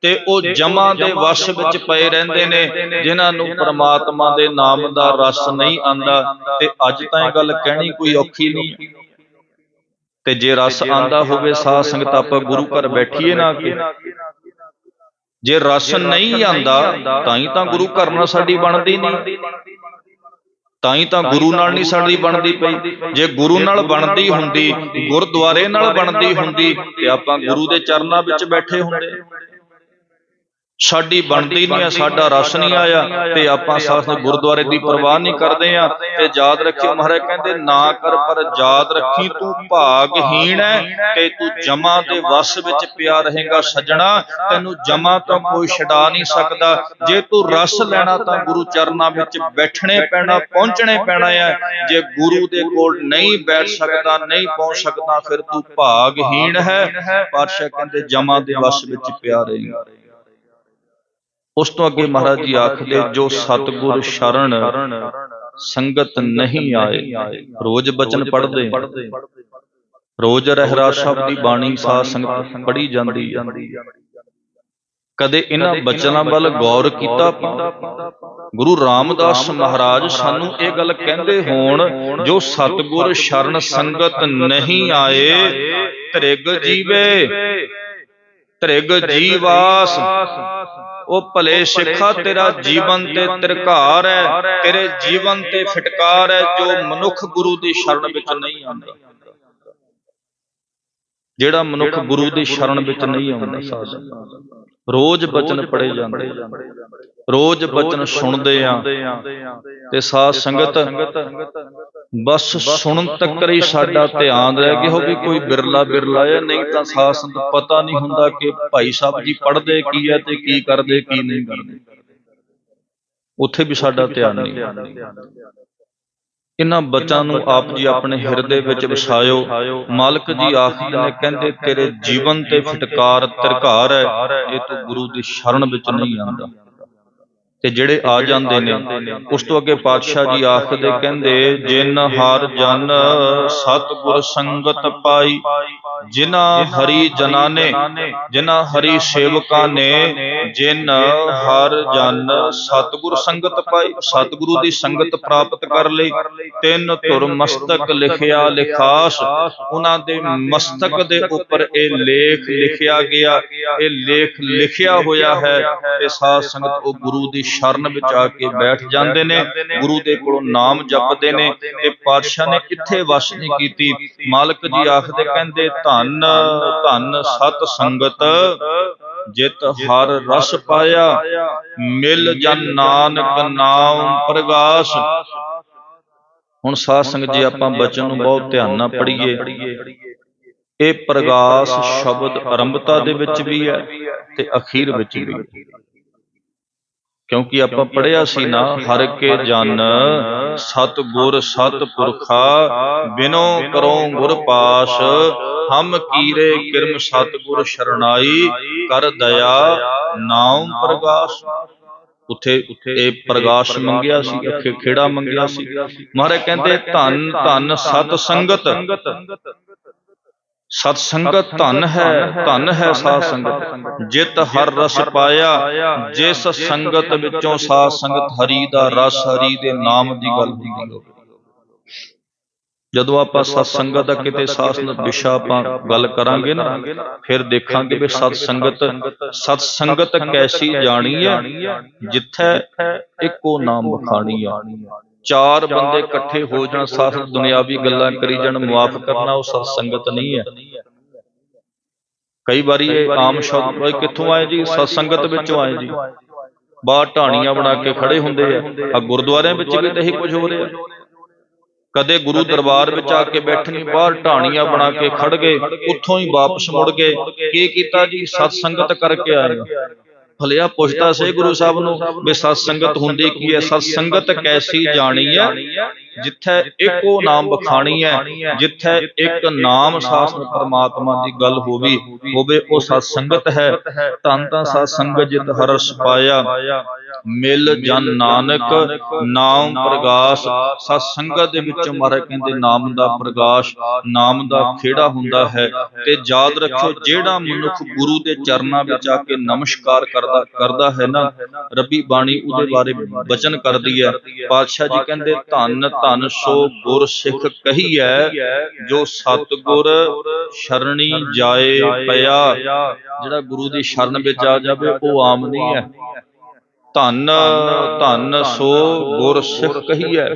ਤੇ ਉਹ ਜਮਾਂ ਦੇ ਵਸ਼ ਵਿੱਚ ਪਏ ਰਹਿੰਦੇ ਨੇ, ਜਿਨ੍ਹਾਂ ਨੂੰ ਪ੍ਰਮਾਤਮਾ ਦੇ ਨਾਮ ਦਾ ਰਸ ਨਹੀਂ ਆਂਦਾ। ਤੇ ਅੱਜ ਤਾਂ ਇਹ ਗੱਲ ਕਹਿਣੀ ਕੋਈ ਔਖੀ ਨਹੀਂ ਤੇ ਜੇ ਰਸ ਆਂਦਾ ਹੋਵੇ, ਸਾਧ ਸੰਗਤ ਆਪਾਂ ਗੁਰੂ ਘਰ ਬੈਠੀਏ ਨਾ ਕਿ ਜੇ ਰਸ ਨਹੀਂ ਆਂਦਾ ਤਾਂ ਹੀ ਤਾਂ ਗੁਰੂ ਘਰ ਨਾਲ ਸਾਡੀ ਬਣਦੀ ਨਹੀਂ। ਤਾਂ ਹੀ ਤਾਂ ਗੁਰੂ ਨਾਲ ਨਹੀਂ ਸਾਡੀ ਬਣਦੀ ਪਈ। ਜੇ ਗੁਰੂ ਨਾਲ ਬਣਦੀ ਹੁੰਦੀ ਗੁਰਦੁਆਰੇ ਨਾਲ ਬਣਦੀ ਹੁੰਦੀ ਤੇ ਆਪਾਂ ਗੁਰੂ ਦੇ ਚਰਨਾਂ ਵਿੱਚ ਬੈਠੇ ਹੁੰਦੇ। ਸਾਡੀ ਬਣਦੀ ਨਹੀਂ ਆ ਸਾਡਾ ਰਸ ਨਹੀਂ ਆਇਆ ਤੇ ਆਪਾਂ ਸਾਥ ਗੁਰਦੁਆਰੇ ਦੀ ਪਰਵਾਹ ਨਹੀਂ ਕਰਦੇ ਆ ਤੇ ਯਾਦ ਰੱਖਿਓ ਮਹਾਰਾਜ ਕਹਿੰਦੇ ਨਾ ਕਰ ਪਰ ਯਾਦ ਰੱਖੀ ਤੂੰ ਭਾਗਹੀਣ ਹੈ ਤੇ ਤੂੰ ਜਮਾ ਦੇ ਵਸ ਵਿੱਚ ਪਿਆ ਰਹੇਗਾ ਸਜਣਾ ਤੈਨੂੰ ਜਮਾ ਤੋਂ ਕੋਈ ਛਡਾ ਨਹੀਂ ਸਕਦਾ। ਜੇ ਤੂੰ ਰਸ ਲੈਣਾ ਤਾਂ ਗੁਰੂ ਚਰਨਾਂ ਵਿੱਚ ਬੈਠਣੇ ਪੈਣਾ ਪਹੁੰਚਣੇ ਪੈਣਾ ਹੈ ਜੇ ਗੁਰੂ ਦੇ ਕੋਲ ਨਹੀਂ ਬੈਠ ਸਕਦਾ ਨਹੀਂ ਪਹੁੰਚ ਸਕਦਾ ਫਿਰ ਤੂੰ ਭਾਗਹੀਣ ਹੈ। ਪਾਤਸ਼ਾਹ ਕਹਿੰਦੇ ਜਮਾ ਦੇ ਵਸ ਵਿੱਚ ਪਿਆ ਰਹੇਗਾ ਉਸ ਤੋਂ ਅੱਗੇ ਮਹਾਰਾਜ ਜੀ ਆਖਦੇ ਜੋ ਸਤਿਗੁਰ ਸ਼ਰਨ ਸੰਗਤ ਨਹੀਂ ਆਏ। ਰੋਜ਼ ਬਚਨ ਪੜ੍ਹਦੇ। ਰੋਜ਼ ਰਹਿਰਾਸ ਸਾਹਿਬ ਦੀ ਬਾਣੀ ਸਾਧ ਸੰਗਤ ਪੜ੍ਹੀ ਜਾਂਦੀ ਹੈ ਕਦੇ ਇਹਨਾਂ ਬਚਨਾਂ ਵੱਲ ਗੌਰ ਕੀਤਾ ਗੁਰੂ ਰਾਮਦਾਸ ਮਹਾਰਾਜ ਸਾਨੂੰ ਇਹ ਗੱਲ ਕਹਿੰਦੇ ਹੋਣ ਜੋ ਸਤਿਗੁਰ ਸ਼ਰਨ ਸੰਗਤ ਨਹੀਂ ਆਏ ਤ੍ਰਿਗ ਜੀਵੇ। ਤ੍ਰਿਗ ਜੀਵਾਸ। ਉਹ ਭਲੇ ਸਿੱਖਾ ਤੇਰਾ ਜੀਵਨ ਤੇ ਤਿਰਕਾਰ ਹੈ। ਤੇਰੇ ਜੀਵਨ ਤੇ ਫਟਕਾਰ ਹੈ ਜੋ ਮਨੁੱਖ ਗੁਰੂ ਦੀ ਸ਼ਰਨ ਵਿੱਚ ਨਹੀਂ ਆਉਂਦਾ। ਜਿਹੜਾ ਮਨੁੱਖ ਗੁਰੂ ਦੀ ਸ਼ਰਨ ਵਿੱਚ ਨਹੀਂ ਆਉਂਦਾ ਸਾਧ। ਰੋਜ਼ ਬਚਨ ਪੜੇ ਜਾਂਦੇ। ਰੋਜ਼ ਬਚਨ ਸੁਣਦੇ ਆ। ਤੇ ਸਾਧ ਸੰਗਤ ਬਸ ਸੁਣਨ ਤੱਕ ਹੀ ਸਾਡਾ ਧਿਆਨ ਰਹਿ ਗਿਆ ਹੋਵੇ ਕੋਈ ਬਿਰਲਾ ਬਿਰਲਾ ਹੈ ਨਹੀਂ ਤਾਂ ਸਾਧ ਸੰਗਤ ਪਤਾ ਨਹੀਂ ਹੁੰਦਾ ਕਿ ਭਾਈ ਸਾਹਿਬ ਜੀ ਪੜ੍ਹਦੇ ਕੀ ਹੈ ਤੇ ਕੀ ਕਰਦੇ ਕੀ ਨਹੀਂ ਕਰਦੇ। ਉੱਥੇ ਵੀ ਸਾਡਾ ਧਿਆਨ ਨਹੀਂ ਇਹਨਾਂ ਬੱਚਾਂ ਨੂੰ ਆਪ ਜੀ ਆਪਣੇ ਹਿਰਦੇ ਵਿੱਚ ਵਸਾਇਓ ਮਾਲਕ ਜੀ ਆਖਦੇ ਨੇ ਕਹਿੰਦੇ ਤੇਰੇ ਜੀਵਨ ਤੇ ਫਟਕਾਰ ਤਿਰਕਾਰ ਹੈ ਜੇ ਤੂੰ ਗੁਰੂ ਦੀ ਸ਼ਰਨ ਵਿੱਚ ਨਹੀਂ ਆਂਦਾ ਤੇ ਜਿਹੜੇ ਆ ਜਾਂਦੇ ਨੇ, ਉਸ ਤੋਂ ਅੱਗੇ ਪਾਤਸ਼ਾਹ ਜੀ ਆਖਦੇ ਕਹਿੰਦੇ, ਜਿਨ ਹਰ ਜਨ ਸਤਿਗੁਰ ਸੰਗਤ ਪਾਈ ਜਿਨਾ ਹਰੀ ਜਨਾਂ ਨੇ ਜਿਨਾ ਹਰੀ ਸੇਵਕਾਂ ਨੇ, ਜਿਨ ਹਰ ਜਨ ਸਤਿਗੁਰ ਸੰਗਤ ਪਾਈ, ਸਤਿਗੁਰੂ ਦੀ ਸੰਗਤ ਪ੍ਰਾਪਤ ਕਰ ਲਈ, ਤਿੰਨ ਧੁਰ ਮਸਤਕ ਲਿਖਿਆ ਲਿਖਾਸ, ਉਹਨਾਂ ਦੇ ਮਸਤਕ ਦੇ ਉੱਪਰ ਇਹ ਲੇਖ ਲਿਖਿਆ ਗਿਆ, ਇਹ ਲੇਖ ਲਿਖਿਆ ਹੋਇਆ ਹੈ, ਤੇ ਸਾਧ ਸੰਗਤ ਉਹ ਗੁਰੂ ਦੀ ਸ਼ਰਨ ਵਿੱਚ ਆ ਕੇ ਬੈਠ ਜਾਂਦੇ ਨੇ, ਗੁਰੂ ਦੇ ਕੋਲੋਂ ਨਾਮ ਜਪਦੇ ਨੇ ਤੇ ਪਾਤਸ਼ਾਹ ਨੇ ਕਿੱਥੇ ਵਸ ਨਹੀਂ ਕੀਤੀ? ਮਾਲਕ ਜੀ ਆਖਦੇ ਕਹਿੰਦੇ, ਧੰਨ ਧੰਨ ਸਤ ਸੰਗਤ, ਜਿਤ ਹਰ ਰਸ ਪਾਇਆ, ਮਿਲ ਜਨ ਨਾਨਕ ਨਾਮ ਪ੍ਰਗਾਸ। ਹੁਣ ਸਾਧ ਸੰਗਤ ਜੀ, ਆਪਾਂ ਬਚਨ ਨੂੰ ਬਹੁਤ ਧਿਆਨ ਨਾਲ ਪੜ੍ਹੀਏ। ਇਹ ਪ੍ਰਗਾਸ ਸ਼ਬਦ ਆਰੰਭਤਾ ਦੇ ਵਿੱਚ ਵੀ ਹੈ ਤੇ ਅਖੀਰ ਵਿੱਚ ਵੀ ਹੈ। ਕਿਉਂਕਿ ਆਪਾਂ ਪੜਿਆ ਸੀ ਨਾ ਹਰ ਕੇ ਜਨ ਸਤ ਗੁਰ ਸਤ ਪੁਰਖਾ ਬਿਨੋ ਕਰੋ ਗੁਰ ਪਾਸ ਹਮ ਕੀਰੇ ਕਿਰਮ ਸਤ ਗੁਰ ਸ਼ਰਣਾਈ ਕਰ ਦਇਆ ਨਾਮ ਪ੍ਰਗਾਸ। ਉੱਥੇ ਇਹ ਪ੍ਰਗਾਸ਼ ਮੰਗਿਆ ਸੀ ਅਖੇ ਖੇੜਾ ਮੰਗਿਆ ਸੀ। ਮਹਾਰਾਜ ਕਹਿੰਦੇ ਧੰਨ ਧੰਨ ਸਤ ਸੰਗਤ ਸਤ ਸੰਗਤ ਧਨ ਹੈ ਧਨ ਹੈ ਸਾਧ ਸੰਗਤ। ਜਿਤ ਹਰ ਰਸ ਪਾਇਆ ਜਿਸ ਸੰਗਤ ਵਿੱਚੋਂ ਸਾਧ ਸੰਗਤ ਹਰੀ ਦਾ ਰਸ ਹਰੀ ਦੇ ਨਾਮ ਦੀ ਗੱਲ ਹੁੰਦੀ ਹੋਵੇ ਜਦੋਂ ਆਪਾਂ ਸਤ ਸੰਗਤ ਦਾ ਕਿਤੇ ਸਾਸਨ ਵਿਸ਼ਾ ਆਪਾਂ ਗੱਲ ਕਰਾਂਗੇ ਨਾ ਫਿਰ ਦੇਖਾਂਗੇ ਵੀ ਸਤ ਸੰਗਤ ਸਤ ਸੰਗਤ ਕੈਸੀ ਜਾਣੀ ਹੈ ਜਿੱਥੇ ਇੱਕੋ ਨਾਮ ਬਖਾਣੀ ਆ। ਚਾਰ ਬੰਦੇ ਇਕੱਠੇ ਹੋ ਜਾਣ ਸਾਥ ਦੁਨਿਆਵੀ ਗੱਲਾਂ ਕਰੀ ਜਾਣ ਮੁਆਫ ਕਰਨਾ ਉਹ ਸਤ ਸੰਗਤ ਨਹੀਂ ਹੈ। ਕਈ ਵਾਰੀ ਇਹ ਆਮ ਸ਼ਬਦ ਓਏ ਕਿੱਥੋਂ ਆਏ ਜੀ? ਸਤ ਸੰਗਤ ਵਿੱਚੋਂ ਆਏ ਜੀ। ਬਾਹਰ ਢਾਣੀਆਂ ਬਣਾ ਕੇ ਖੜੇ ਹੁੰਦੇ ਆ। ਆ। ਗੁਰਦੁਆਰਿਆਂ ਵਿੱਚ ਵੀ ਤਾਂ ਇਹੀ ਕੁਝ ਹੋ ਰਿਹਾ। ਕਦੇ ਗੁਰੂ ਦਰਬਾਰ ਵਿੱਚ ਆ ਕੇ ਬੈਠਣੀ ਬਾਹਰ ਢਾਣੀਆਂ ਬਣਾ ਕੇ ਖੜ ਗਏ ਉੱਥੋਂ ਹੀ ਵਾਪਸ ਮੁੜ ਗਏ। ਕੀ ਕੀਤਾ ਜੀ? ਸਤ ਸੰਗਤ ਕਰਕੇ ਆਏ ਭਲਿਆ ਪੁੱਛਦਾ ਸੇ ਗੁਰੂ ਸਾਹਿਬ ਨੂੰ ਵੀ ਸਤ ਸੰਗਤ ਹੁੰਦੀ ਕੀ ਹੈ? ਸਤ ਸੰਗਤ ਕੈਸੀ ਜਾਣੀ ਹੈ? ਜਿੱਥੇ ਇੱਕੋ ਨਾਮ ਬਖਾਣੀ ਹੈ, ਜਿੱਥੇ ਇੱਕ ਨਾਮ ਸਾਸਨ ਪਰਮਾਤਮਾ ਦੀ ਗੱਲ ਹੋਵੇ ਹੋਵੇ ਉਹ ਸਤ ਸੰਗਤ ਹੈ। ਤਨ ਤਾਂ ਸਤ ਸੰਗਤ ਜਿਤ ਹਰਸ ਪਾਇਆ। ਮਿਲ ਜਨ ਨਾਨਕ ਨਾਮ ਪ੍ਰਗਾਸ। ਸਤ ਸੰਗਤ ਦੇ ਵਿੱਚੋਂ ਮਹਾਰਾਜ ਕਹਿੰਦੇ ਨਾਮ ਦਾ ਪ੍ਰਗਾਸ਼ ਨਾਮ ਦਾ ਖੇੜਾ ਹੁੰਦਾ ਹੈ। ਤੇ ਯਾਦ ਰੱਖਿਓ ਜਿਹੜਾ ਮਨੁੱਖ ਗੁਰੂ ਦੇ ਚਰਨਾਂ ਵਿੱਚ ਆ ਕੇ ਨਮਸਕਾਰ ਕਰਦਾ ਕਰਦਾ ਹੈ ਨਾ? ਰੱਬੀ ਬਾਣੀ ਉਹਦੇ ਬਾਰੇ ਬਚਨ ਕਰਦੀ ਹੈ। ਪਾਤਸ਼ਾਹ ਜੀ ਕਹਿੰਦੇ ਧੰਨ ਧੰਨ ਸੋ ਗੁਰ ਸਿੱਖ ਕਹੀਐ ਜੋ ਸਤਗੁਰ ਸ਼ਰਣੀ ਜਾਏ ਪਿਆ। ਜਿਹੜਾ ਗੁਰੂ ਦੀ ਸ਼ਰਨ ਵਿੱਚ ਆ ਜਾਵੇ ਉਹ ਆਮ ਨਹੀਂ ਹੈ। ਧੰਨ ਧੰਨ ਸੋ ਗੁਰ ਸਿੱਖ ਕਹੀਐ।